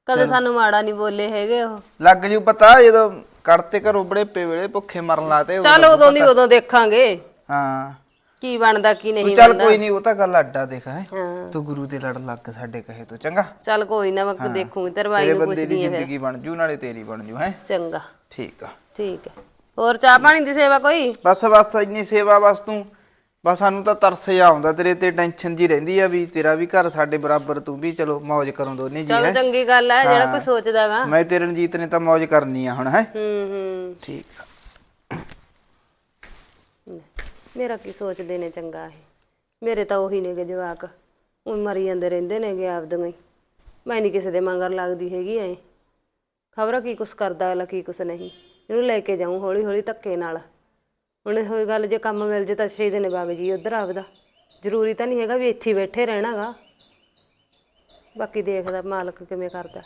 ਕਦੇ ਸਾਨੂੰ ਮਾੜਾ ਨਹੀਂ ਬੋਲੇ ਹੈਗੇ ਉਹ। ਲੱਗ ਜੂ ਪਤਾ ਜਦੋਂ ਕੱਢਤੇ ਘਰੋਂ ਬੜੇਪੇ ਵੇਲੇ ਭੁੱਖੇ ਮਰਨ ਲਾਤੇ ਚੱਲ ਉਦੋਂ ਦੀ ਉਦੋਂ ਦੇਖਾਂਗੇ। ਹਾਂ। ਕੀ ਬਣਦਾ ਕੀ ਨਹੀਂ ਤੂੰ ਚੱਲ ਕੋਈ ਨਹੀਂ ਉਹ ਤਾਂ ਗੱਲ ਅੱਡਾ ਦੇਖ ਹੈ। ਹਾਂ। ਤੂੰ ਗੁਰੂ ਦੇ ਲੜ ਲੱਗ ਸਾਡੇ ਕਹੇ ਤੋਂ ਚੰਗਾ? ਚੱਲ ਕੋਈ ਨਾ ਮੈਂ ਦੇਖੂਗੀ ਤੇਰੇ ਬਾਈ ਤੇਰੇ ਨੂੰ ਬੰਦੇ ਦੀ ਪੁੱਛਦੀ ਆ ਫਿਰ ਜ਼ਿੰਦਗੀ ਬਣ ਜੂ ਨਾਲੇ ਤੇਰੀ ਬਣ ਜੂ ਹੈ। ਚੰਗਾ। ਠੀਕ ਆ। ਠੀਕ ਹੈ। ਹੋਰ ਚਾਹ ਪਾਣੀ ਦੀ ਸੇਵਾ ਕੋਈ? ਬਸ ਬਸ ਇੰਨੀ ਸੇਵਾ ਬਸ ਤੂੰ। ਬਸ ਸਾਨੂੰ ਤਾਂ ਤਰਸ ਜਿਹਾ ਆਉਂਦਾ ਤੇਰੇ ਤੇ ਟੈਨਸ਼ਨ ਜੀ ਰਹਿੰਦੀ ਆ ਵੀ ਤੇਰਾ ਵੀ ਘਰ ਸਾਡੇ ਬਰਾਬਰ ਤੂੰ ਵੀ ਚਲੋ ਮौज ਕਰੋ ਦੋਨੇ ਜੀ ਚਲੋ ਹੈ। ਚੰਗੀ ਗੱਲ ਹੈ ਜਿਹੜਾ ਕੋਈ ਸੋਚਦਾਗਾ ਮੈਂ ਤੇ ਰਣਜੀਤ ਨੇ ਤਾਂ ਮौज ਕਰਨੀ ਆ ਹੁਣ ਹੈ। ਹੂੰ ਹੂੰ। ਠੀਕ ਆ। ਮੇਰਾ ਕੀ ਸੋਚਦੇ ਨੇ ਚੰਗਾ ਇਹ? ਮੇਰੇ ਤਾਂ ਉਹੀ ਨੇਗੇ ਜਵਾਕ। ਉਹ ਮਰੀ ਜਾਂਦੇ ਰਹਿੰਦੇ ਨੇਗੇ ਆਪਦੀਆਂ ਹੀ। ਮੈਂ ਨਹੀਂ ਕਿਸੇ ਦੇ ਮੰਗਰ ਲੱਗਦੀ ਹੈਗੀ ਐ। ਖਬਰ ਕੀ ਕੁਛ ਕਰਦਾ ਅਗਲਾ ਕੀ ਕੁਛ ਨਹੀਂ। ਇਹਨੂੰ ਲੈ ਕੇ ਜਾਊਂ ਹੌਲੀ ਹੌਲੀ ਧੱਕੇ ਨਾਲ। ਹੁਣ ਹੋਈ ਗੱਲ ਜੇ ਕੰਮ ਮਿਲ ਜੇ ਤਾਂ ਛੇ ਦਿਨ ਵਗ ਜੀ ਉਧਰ ਆਪਦਾ। ਜ਼ਰੂਰੀ ਤਾਂ ਨਹੀਂ ਹੈਗਾ ਵੀ ਇੱਥੇ ਹੀ ਬੈਠੇ ਰਹਿਣਾਗਾ। ਬਾਕੀ ਦੇਖਦਾ ਮਾਲਕ ਕਿਵੇਂ ਕਰਦਾ।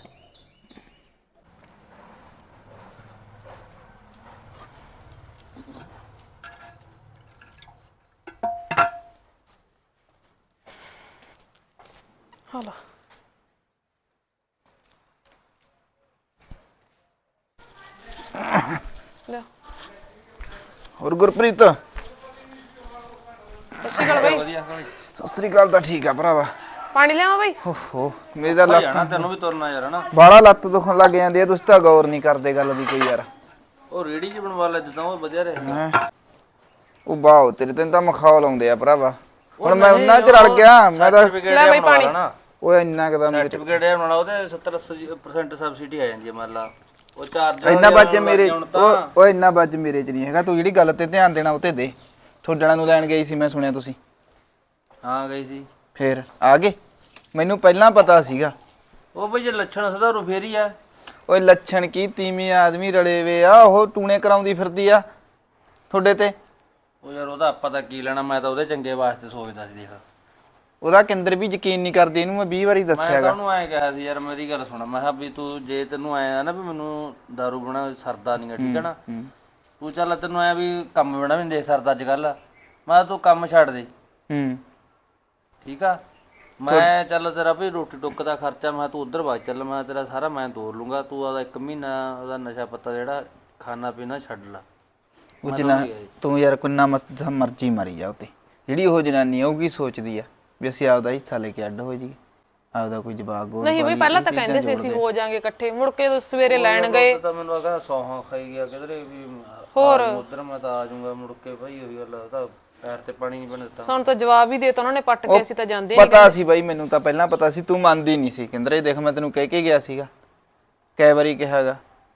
ਹਲਾ। ਹੋਰ ਗੁਰਪ੍ਰੀਤ? ਗੱਲ ਬਈ। ਸਤਿ ਸ੍ਰੀ ਅਕਾਲ ਤਾਂ ਠੀਕ ਆ ਭਰਾਵਾ। ਪਾਣੀ ਲਿਆਵਾਂ ਬਈ? ਓਹੋ ਮੇਰੀ ਤਾਂ ਲੱਤ ਤੈਨੂੰ ਵੀ ਤੁਰਨਾ ਯਾਰ ਹਨਾ? ਬਾਹਲਾ ਲੱਤ ਦੁਖਣ ਲੱਗ ਜਾਂਦੀ ਆ ਤੁਸੀਂ ਤਾਂ ਗੌਰ ਨਹੀਂ ਕਰਦੇ ਗੱਲ ਦੀ ਕੋਈ ਯਾਰ। ਉਹ ਰੇੜੀ ਜੀ ਬਣਵਾ ਲੈ ਜਿੱਦਾਂ ਉਹ ਵਧੀਆ ਰਹੇ। ਹੈਂ। ਉਹ ਬਾਓ ਤੇਰੇ ਤੈਨੂੰ ਤਾਂ ਮਖੌਲ ਆਉਂਦੇ ਆ ਭਰਾਵਾ। ਹੁਣ ਮੈਂ ਉਹਨਾਂ ਚ ਰਲ ਗਿਆ ਮੈਂ ਤਾਂ ਲੈ ਬਈ ਪਾਣੀ। ਉਹ ਇੰਨਾ ਕਦਮ ਮੇਰੇ ਸਰਟੀਫਿਕੇਟ ਇਹ ਬਣਾਉਣਾ ਉਹਦੇ 70 80% ਸਬਸਿਡੀ ਆ ਜਾਂਦੀ ਹੈ ਮੰਨ ਲਾ। ਉਹ ਇੰਨਾ ਵੱਜ ਮੇਰੇ ਉਹ ਉਹ ਇੰਨਾ ਵੱਜ ਮੇਰੇ ਚ ਨਹੀਂ ਹੈਗਾ। ਤੂੰ ਜਿਹੜੀ ਗੱਲ ਤੇ ਧਿਆਨ ਦੇਣਾ ਉਹ ਤੇ ਦੇ। ਤੁਹਾਡਣਾ ਨੂੰ ਲੈਣ ਗਈ ਸੀ ਮੈਂ ਸੁਣਿਆ ਤੁਸੀਂ। ਹਾਂ ਗਈ ਸੀ। ਫੇਰ ਆ ਗਏ? ਮੈਨੂੰ ਪਹਿਲਾਂ ਪਤਾ ਸੀਗਾ। ਉਹ ਬਈ ਜੇ ਲੱਛਣ ਸੁਧਾਰੂ ਫੇਰ ਆ। ਓਏ ਲੱਛਣ ਕੀ? ਤੀਵੀਂ ਆਦਮੀ ਰਲੇ ਵੇ ਆ। ਉਹ ਟੂਣੇ ਕਰਾਉਂਦੀ ਫਿਰਦੀ ਆ। ਤੁਹਾਡੇ ਤੇ? ਉਹ ਯਾਰ ਉਹਦਾ ਆਪਾਂ ਤਾਂ ਕੀ ਲੈਣਾ? ਮੈਂ ਤਾਂ ਉਹਦੇ ਚੰਗੇ ਵਾਸਤੇ ਸੋਚਦਾ ਸੀ ਦੇਖ। ਉਹਦਾ ਕਿੰਦਰ ਵੀ ਯਕੀਨ ਨਹੀਂ ਕਰਦੀ ਇਹਨੂੰ ਮੈਂ 20 ਵਾਰੀ ਮੈਂ ਦੱਸਿਆਗਾ ਤਾਂ ਉਹਨੂੰ ਐਂ ਕਿਹਾ ਸੀ ਯਾਰ ਮੇਰੀ ਗੱਲ ਸੁਣ ਮੈਂ ਕਿਹਾ ਵੀ ਤੂੰ ਜੇ ਤੈਨੂੰ ਐ ਆ ਨਾ ਵੀ ਮੈਨੂੰ दारू ਬਣਾ ਸਰਦਾ ਨਹੀਂਗਾ ਠੀਕ ਹੈ ਨਾ ਤੂੰ ਚੱਲ ਤੈਨੂੰ ਐ ਵੀ ਕੰਮ ਬਣਾ ਵੀ ਦੇ ਸਰਦਾ ਅੱਜ ਕੱਲ ਮੈਂ ਕਿਹਾ ਤੂੰ ਕੰਮ ਛੱਡ ਦੇ। ਹੂੰ। ਠੀਕ ਆ? ਮੈਂ ਚੱਲ ਤੇਰਾ ਵੀ ਰੋਟੀ ਟੁੱਕ ਦਾ ਖਰਚਾ ਮੈਂ ਕਿਹਾ ਤੂੰ ਉਧਰ ਵਗ ਚੱਲ ਮੈਂ ਤੇਰਾ ਸਾਰਾ ਮੈਂ ਤੋਰ ਲੂੰਗਾ ਤੂੰ ਆਦਾ ਇੱਕ ਮਹੀਨਾ ਉਹਦਾ ਨਸ਼ਾ ਪੱਤਾ ਜਿਹੜਾ ਖਾਣਾ ਪੀਣਾ ਛੱਡ ਲਾ। ਉਹ ਜਨਾ ਤੂੰ ਯਾਰ ਕਿੰਨਾ ਮਸ- ਮਰਜ਼ੀ ਮਰੀ ਜਾ ਉਤੇ। ਜਿਹੜੀ ਉਹ ਜਨਾਨੀ ਆ ਉਹ ਕੀ ਸੋਚਦੀ ਆ। ਵੀ ਅਸੀਂ ਆਪਦਾ ਹਿੱਸਾ ਲੈ ਕੇ ਅੱਡ ਹੋ ਜੀ ਆਪਦਾ ਕੋਈ ਜਵਾਬ ਗੋਲ ਨਹੀਂ ਬਈ ਪਹਿਲਾਂ ਤਾਂ ਕਹਿੰਦੇ ਸੀ ਅਸੀਂ ਹੋ ਜਾਾਂਗੇ ਇਕੱਠੇ ਮੁੜ ਕੇ ਜਦੋਂ ਸਵੇਰੇ ਲੈਣ ਗਏ। ਤਾਂ ਮੈਨੂੰ ਆਗਾ ਸੌਹਾਂ ਖਾਈ ਗਿਆ ਕਿਧਰੇ ਵੀ ਹੋਰ? ਉਧਰ ਮੈਂ ਤਾਂ ਆ ਜਾਊਂਗਾ ਮੁੜ ਕੇ ਭਾਈ ਉਹੀ ਗੱਲ ਆ, ਉਹ ਤਾਂ ਪੈਰ ਤੇ ਪਾਣੀ ਨਹੀਂ ਸਾਨੂੰ ਤਾਂ ਜਵਾਬ ਹੀ ਦੇਤਾ ਉਹਨਾਂ ਨੇ ਪੱਟ ਕੇ ਅਸੀਂ ਤਾਂ ਜਾਂਦੇ ਨੀ। ਪਤਾ ਸੀ ਬਾਈ ਮੈਨੂੰ ਤਾਂ ਪਹਿਲਾਂ ਪਤਾ ਸੀ ਤੂੰ ਮੰਨਦੀ ਨਹੀਂ ਸੀ। ਕਿੰਦਰੇ ਦੇਖ ਮੈਂ ਤੈਨੂੰ ਕਹਿ ਕੇ ਗਿਆ ਸੀਗਾ। ਕਈ ਵਾਰੀ ਕਿਹਾਗਾ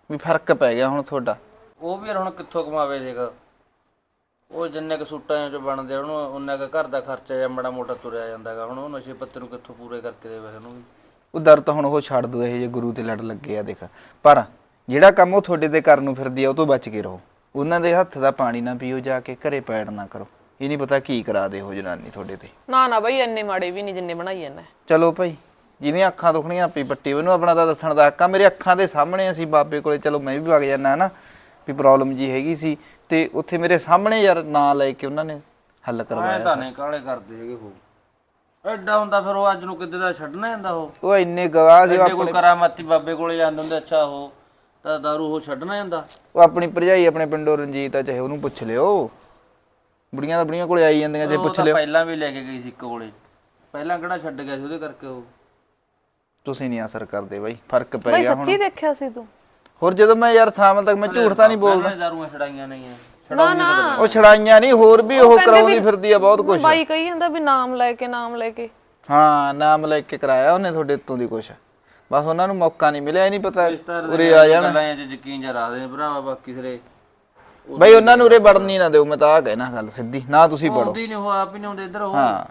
ਵੀ ਫ਼ਰਕ ਪੈ ਗਿਆ ਹੁਣ ਤੁਹਾਡਾ। ਉਹ ਵੀ ਹੁਣ ਕਿੱਥੋਂ ਕਮਾਵੇ ਦੇਖ। ਉਹ ਜਿੰਨੇ ਕ ਸੂਟਾਂ ਚ ਬਣਦੇ ਉਹਨੂੰ ਉਹਨਾਂ ਕ ਘਰ ਦਾ ਖਰਚਾ ਜਾਂ ਮਾੜਾ ਮੋਟਾ ਤੁਰਿਆ ਜਾਂਦਾਗਾ। ਹੁਣ ਉਹ ਨਸ਼ੇ ਪੱਤੇ ਨੂੰ ਕਿੱਥੋਂ ਪੂਰੇ ਕਰਕੇ ਦੇਵੇ ਉਹਨੂੰ ਵੀ? ਉਹ ਦਰ ਤਾਂ ਹੁਣ ਉਹ ਛੱਡ ਦੋ ਇਹ ਜੇ ਗੁਰੂ ਤੇ ਲੜ ਲੱਗੇ ਆ ਦੇਖ। ਪਰ ਜਿਹੜਾ ਕੰਮ ਉਹ ਤੁਹਾਡੇ ਤੇ ਕਰਨ ਨੂੰ ਫਿਰਦੀ ਆ ਉਹ ਤੋਂ ਬਚ ਕੇ ਰਹੋ। ਉਹਨਾਂ ਦੇ ਹੱਥ ਦਾ ਪਾਣੀ ਨਾ ਪੀਓ ਜਾ ਕੇ ਘਰੇ ਪੈੜ ਨਾ ਕਰੋ। ਇਹ ਨਹੀਂ ਪਤਾ ਕੀ ਕਰਾ ਦੇ ਉਹ ਜਨਾਨੀ ਤੁਹਾਡੇ ਤੇ। ਨਾ ਨਾ ਬਈ ਇੰਨੇ ਮਾੜੇ ਵੀ ਨਹੀਂ ਜਿੰਨੇ ਬਣਾਈ ਜਾਂਦਾ ਚਲੋ ਭਾਈ ਜਿਹਦੀਆਂ ਅੱਖਾਂ ਦੁਖਣੀਆਂ ਆਪੀ ਪੱਟੀ ਉਹਨੂੰ ਆਪਣਾ ਤਾਂ ਦੱਸਣ ਦਾ ਹੱਕ ਆ ਮੇਰੇ ਅੱਖਾਂ ਦੇ ਸਾਹਮਣੇ ਅਸੀਂ ਬਾਬੇ ਕੋਲੇ ਚਲੋ ਮੈਂ ਵੀ ਵਗ ਜਾਣਾ ਹਨਾ? ਵੀ ਪ੍ਰੋਬਲਮ ਜੀ ਹੈਗੀ ਸੀ ਤੇ ਉੱਥੇ ਮੇਰੇ ਸਾਹਮਣੇ ਯਾਰ ਨਾਂ ਲੈ ਕੇ ਉਹਨਾਂ ਨੇ ਹੱਲ ਐ ਕਰਵਾਇਆ ਤਾਂ ਨਹੀਂ ਕਾਲੇ ਕਰਦੇ ਹੈਗੇ ਉਹ। ਐਡਾ ਹੁੰਦਾ ਫਿਰ ਉਹ ਅੱਜ ਨੂੰ ਕਿੱਦੇ ਦਾ ਛੱਡਣਾ ਜਾਂਦਾ ਉਹ। ਉਹ ਇੰਨੇ ਗਵਾਹ ਸੀ ਉਹ ਐਡੇ ਕੋਈ ਕਰਾਮਾਤੀ ਬਾਬੇ ਕੋਲੇ ਜਾਂਦੇ ਹੁੰਦੇ ਅੱਛਾ ਉਹ ਤਾਂ ਦਾਰੂ ਉਹ ਛੱਡਣਾ ਜਾਂਦਾ। ਉਹ ਆਪਣੀ ਭਰਜਾਈ ਆਪਣੇ ਪਿੰਡੋਂ ਰਣਜੀਤ ਆ ਚਾਹੇ ਉਹਨੂੰ ਪੁੱਛ ਲਿਓ। ਬੁੜੀਆਂ ਤਾਂ ਬੁੜੀਆਂ ਕੋਲੇ ਆਈ ਜਾਂਦੀਆਂ ਜੇ ਉਹ ਪੁੱਛ ਤਾਂ ਲਿਓ। ਪਹਿਲਾਂ ਵੀ ਲੈ ਕੇ ਗਈ ਸੀ ਇੱਕ ਕੋਲੇ। ਪਹਿਲਾਂ ਕਿਹੜਾ ਛੱਡ ਗਿਆ ਸੀ ਉਹਦੇ ਕਰਕੇ ਉਹ। ਤੁਸੀਂ ਨਹੀਂ ਅਸਰ ਕਰਦੇ ਬਾਈ ਫ਼ਰਕ ਪੈ ਬਈ ਗਿਆ ਹੁਣ। ਸੱਚੀ ਦੇਖਿਆ ਸੀ ਤੂੰ? ਹੋਰ ਜਦੋਂ ਮੈਂ ਯਾਰ ਸ਼ਾਮ ਤੱਕ ਮੈਂ ਝੂਠ ਤਾਂ ਨਹੀਂ ਬੋਲਦਾ। ਉਹਨੇ ਦਾਰੂਆਂ ਛੜਾਈਆਂ ਨਹੀਂ ਆ ਨਾ ਨਾ। ਉਹ ਛੜਾਈਆਂ ਨਹੀਂ ਹੋਰ ਵੀ ਉਹ ਕਰਾਉਂਦੀ ਫਿਰਦੀ ਆ ਬਹੁਤ ਕੁਝ ਬਾਈ ਕਹੀ ਜਾਂਦਾ ਵੀ ਨਾਮ ਲੈ ਕੇ ਨਾਮ ਲੈ ਕੇ। ਹਾਂ ਨਾਮ ਲੈ ਕੇ ਕਰਾਇਆ ਉਹਨੇ ਤੁਹਾਡੇ ਉੱਤੋਂ ਦੀ ਕੁਛ। ਬਸ ਉਹਨਾਂ ਨੂੰ ਮੌਕਾ ਨਹੀਂ ਮਿਲਿਆ ਇਹ ਨਹੀਂ ਪਤਾ ਉਰੇ ਆ ਜਾਣ। ਗੱਲਾਂ 'ਚ ਯਕੀਨ ਜਾ ਰੱਖਦੇ ਭਰਾਵਾ ਬਾਕੀ ਸਿਰੇ ਬਈ ਉਹਨਾਂ ਨੂੰ ਉਰੇ ਵੜਨ ਹੀ ਨਾ ਦਿਓ ਮੈਂ ਤਾਂ ਆ ਕਹਿਣਾ ਗੱਲ ਸਿੱਧੀ ਨਾ ਤੁਸੀਂ ਵੜੋ। ਆਉਂਦੀ ਨਹੀਂ ਉਹ ਆਪ ਹੀ ਨਹੀਂ ਆਉਂਦੇ ਇੱਧਰ ਉਹ। ਹਾਂ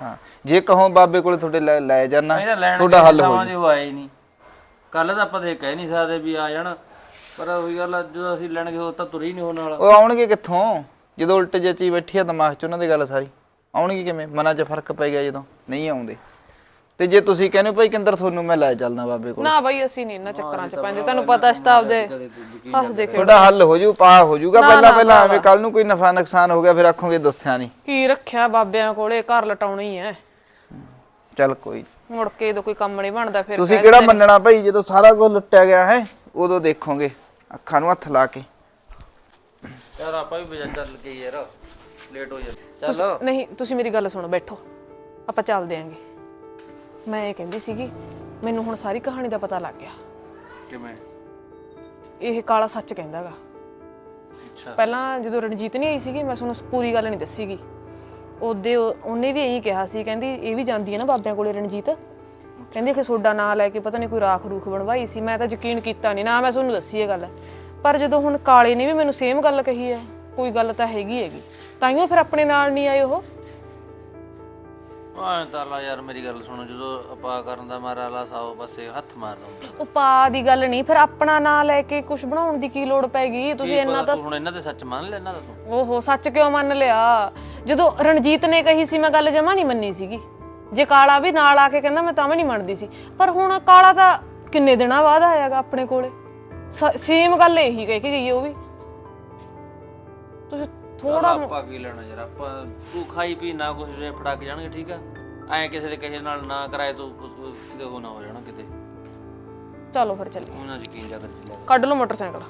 ਹਾਂ। ਜੇ ਕਹੋ ਬਾਬੇ ਕੋਲੇ ਤੁਹਾਡੇ ਲੈ ਲੈ ਜਾਣਾ ਤੁਹਾਡਾ ਹੱਲ ਹੋ ਜਾਊ ਉਹ ਆਏ ਨਹੀਂ। ਕੱਲ ਤਾਂ ਆਪਾਂ ਤੇ ਕਹਿ ਨਹੀਂ ਸਕਦੇ ਵੀ ਆ ਜਾਣ ਪਰ ਉਹੀ ਗੱਲ ਆ, ਜਦੋਂ ਅਸੀਂ ਲੈਣ ਗਏ ਉਹ ਤਾਂ ਤੁਰੀ ਨਹੀਂ ਹੋਣ ਨਾਲ। ਉਹ ਆਉਣਗੇ ਕਿੱਥੋਂ? ਜਦੋਂ ਉਲਟ ਜੇ ਚੀਜ਼ ਬੈਠੀ ਆ ਦਿਮਾਗ 'ਚ ਉਹਨਾਂ ਦੀ ਗੱਲ ਸਾਰੀ। ਆਉਣਗੇ ਕਿਵੇਂ? ਮਨਾਂ 'ਚ ਫ਼ਰਕ ਪੈ ਗਿਆ ਜਦੋਂ ਨਹੀਂ ਆਉਂਦੇ। ਤੇ ਜੇ ਤੁਸੀਂ ਕਹਿੰਦੇ ਹੋ ਭਾਈ ਕਿੰਦਰ ਤੁਹਾਨੂੰ ਮੈਂ ਲੈ ਚੱਲਦਾ ਬਾਬੇ ਕੋਲ। ਨਾ ਬਾਈ ਅਸੀਂ ਨਹੀਂ ਇਹਨਾਂ ਚੱਕਰਾਂ 'ਚ ਪੈਂਦੇ। ਤੈਨੂੰ ਪਤਾ ਸ਼ਤਾਬ ਦੇ ਹੱਸ ਦੇ ਤੁਹਾਡਾ ਹੱਲ ਹੋ ਜੂ ਪਾ ਹੋ ਜੂਗਾ। ਪਹਿਲਾਂ ਪਹਿਲਾਂ ਐਵੇਂ ਕੱਲ ਨੂੰ ਕੋਈ ਨਫਾ ਨੁਕਸਾਨ ਹੋ ਗਿਆ ਫਿਰ ਆਖੋਗੇ ਦੱਸਿਆ ਨਹੀਂ। ਕੀ ਰੱਖਿਆ ਬਾਬਿਆਂ ਕੋਲੇ? ਘਰ ਲਟਾਉਣਾ ਹੀ ਐ ਚੱਲ ਕੋਈ ਮੁੜ ਕੇ ਜਦੋਂ ਕੋਈ ਕੰਮ ਨਹੀਂ ਬਣਦਾ ਫਿਰ ਤੁਸੀਂ ਕਿਹੜਾ ਮੰਨਣਾ ਭਾਈ? ਜਦੋਂ ਸਾਰਾ ਕੁਝ ਲੁੱਟਿਆ ਗਿਆ ਹੈ ਉਦੋਂ ਦੇਖੋਗੇ। ਅੱਖਾਂ ਨੂੰ ਹੱਥ ਲਾ ਕੇ। ਯਾਰ ਆਪਾਂ ਵੀ ਬਜਾ ਚੱਲ ਕੇ ਯਾਰ ਲੇਟ ਹੋ ਜਾ ਚੱਲ। ਨਹੀਂ ਤੁਸੀਂ ਮੇਰੀ ਗੱਲ ਸੁਣੋ ਬੈਠੋ। ਆਪਾਂ ਚੱਲਦੇ ਆਂਗੇ ਮੈਂ ਇਹ ਕਹਿੰਦੀ ਸੀਗੀ ਮੈਨੂੰ ਹੁਣ ਸਾਰੀ ਕਹਾਣੀ ਦਾ ਪਤਾ ਲੱਗ ਗਿਆ। ਕਿਵੇਂ? ਇਹ ਕਾਲਾ ਸੱਚ ਕਹਿੰਦਾਗਾ ਅੱਛਾ। ਪਹਿਲਾਂ ਜਦੋਂ ਰਣਜੀਤ ਨਹੀਂ ਆਈ ਸੀਗੀ ਮੈਂ ਤੁਹਾਨੂੰ ਪੂਰੀ ਗੱਲ ਨਹੀਂ ਦੱਸੀਗੀ। ਉਹਦੇ ਉਹਨੇ ਵੀ ਇਹੀ ਕਿਹਾ ਸੀ, ਕਹਿੰਦੀ ਇਹ ਵੀ ਜਾਂਦੀ ਹੈ ਨਾ ਬਾਬਿਆਂ ਕੋਲੇ ਰਣਜੀਤ। ਕਹਿੰਦੀ ਕਿ ਸੋਡਾ ਨਾਂ ਲੈ ਕੇ ਪਤਾ ਨਹੀਂ ਕੋਈ ਰਾਖ ਰੂਖ ਬਣਵਾਈ ਸੀ, ਮੈਂ ਤਾਂ ਯਕੀਨ ਕੀਤਾ ਨਹੀਂ ਨਾ, ਮੈਂ ਤੁਹਾਨੂੰ ਦੱਸੀ ਇਹ ਗੱਲ। ਪਰ ਜਦੋਂ ਹੁਣ ਕਾਲੇ ਨੇ ਵੀ ਮੈਨੂੰ ਸੇਮ ਗੱਲ ਕਹੀ ਹੈ, ਕੋਈ ਗੱਲ ਤਾਂ ਹੈਗੀ ਹੈਗੀ। ਤਾਈਓ ਫਿਰ ਆਪਣੇ ਨਾਲ ਨਹੀਂ ਆਏ ਉਹ। ਆਹ ਤਾਂ ਲਾ ਯਾਰ ਮੇਰੀ ਗੱਲ ਸੁਣੋ ਜਦੋਂ ਆਪਾਂ ਕਰਨ ਦਾ ਮਾਰਾ ਲਾ ਸਾਓ ਪਾਸੇ ਹੱਥ ਮਾਰ ਦਊਂਗਾ ਉਹ ਪਾ ਦੀ ਗੱਲ ਨਹੀਂ ਫਿਰ ਆਪਣਾ ਨਾਂ ਲੈ ਕੇ ਕੁਝ ਬਣਾਉਣ ਦੀ ਕੀ ਲੋੜ ਪੈਗੀ ਤੁਸੀਂ ਇੰਨਾ ਤਾਂ ਹੁਣ ਇਹਨਾਂ ਦੇ ਸੱਚ ਮੰਨ ਲੈਣਾ ਤਾਂ ਤੂੰ? ਓਹੋ ਸੱਚ ਕਿਉਂ ਮੰਨ ਲਿਆ? ਜਦੋਂ ਰਣਜੀਤ ਨੇ ਕਹੀ ਸੀ ਮੈਂ ਗੱਲ ਜਮਾ ਨਹੀਂ ਮੰਨੀ ਸੀਗੀ। ਜੇ ਕਾਲਾ ਵੀ ਨਾਲ ਆ ਕੇ ਕਹਿੰਦਾ ਮੈਂ ਤਾਂ ਵੀ ਨਹੀਂ ਮੰਨਦੀ ਸੀ। ਪਰ ਹੁਣ ਕਾਲਾ ਤਾਂ ਕਿੰਨੇ ਦਿਨਾਂ ਬਾਅਦ ਆਇਆਗਾ ਆਪਣੇ ਕੋਲੇ? ਸੇਮ ਗੱਲ ਇਹੀ ਕਹਿ ਕੇ ਗਈ ਉਹ ਵੀ। ਤੁਸੀਂ ਥੋੜਾ ਆਪਾਂ ਕੀ ਲੈਣਾ ਯਾਰ ਆਪਾਂ ਤੂੰ ਖਾਈ ਪੀ ਨਾ ਕੁਛ ਜੇ ਫੜਾ ਕੇ ਜਾਣਗੇ ਠੀਕ ਆ? ਐ ਕਿਸੇ ਦੇ ਕਿਸੇ ਨਾਲ ਨਾ ਕਰਾਏ ਤੂੰ ਕਿਤੇ ਉਹ ਨਾ ਹੋ ਜਾਣਾ ਕਿਤੇ। ਚਲੋ ਫਿਰ ਚੱਲੀਏ। ਉਹਨਾਂ ਯਕੀਨ ਜਾ ਕਰ ਚੱਲਿਆ ਕੱਢ ਲਓ ਮੋਟਰਸਾਈਕਲ।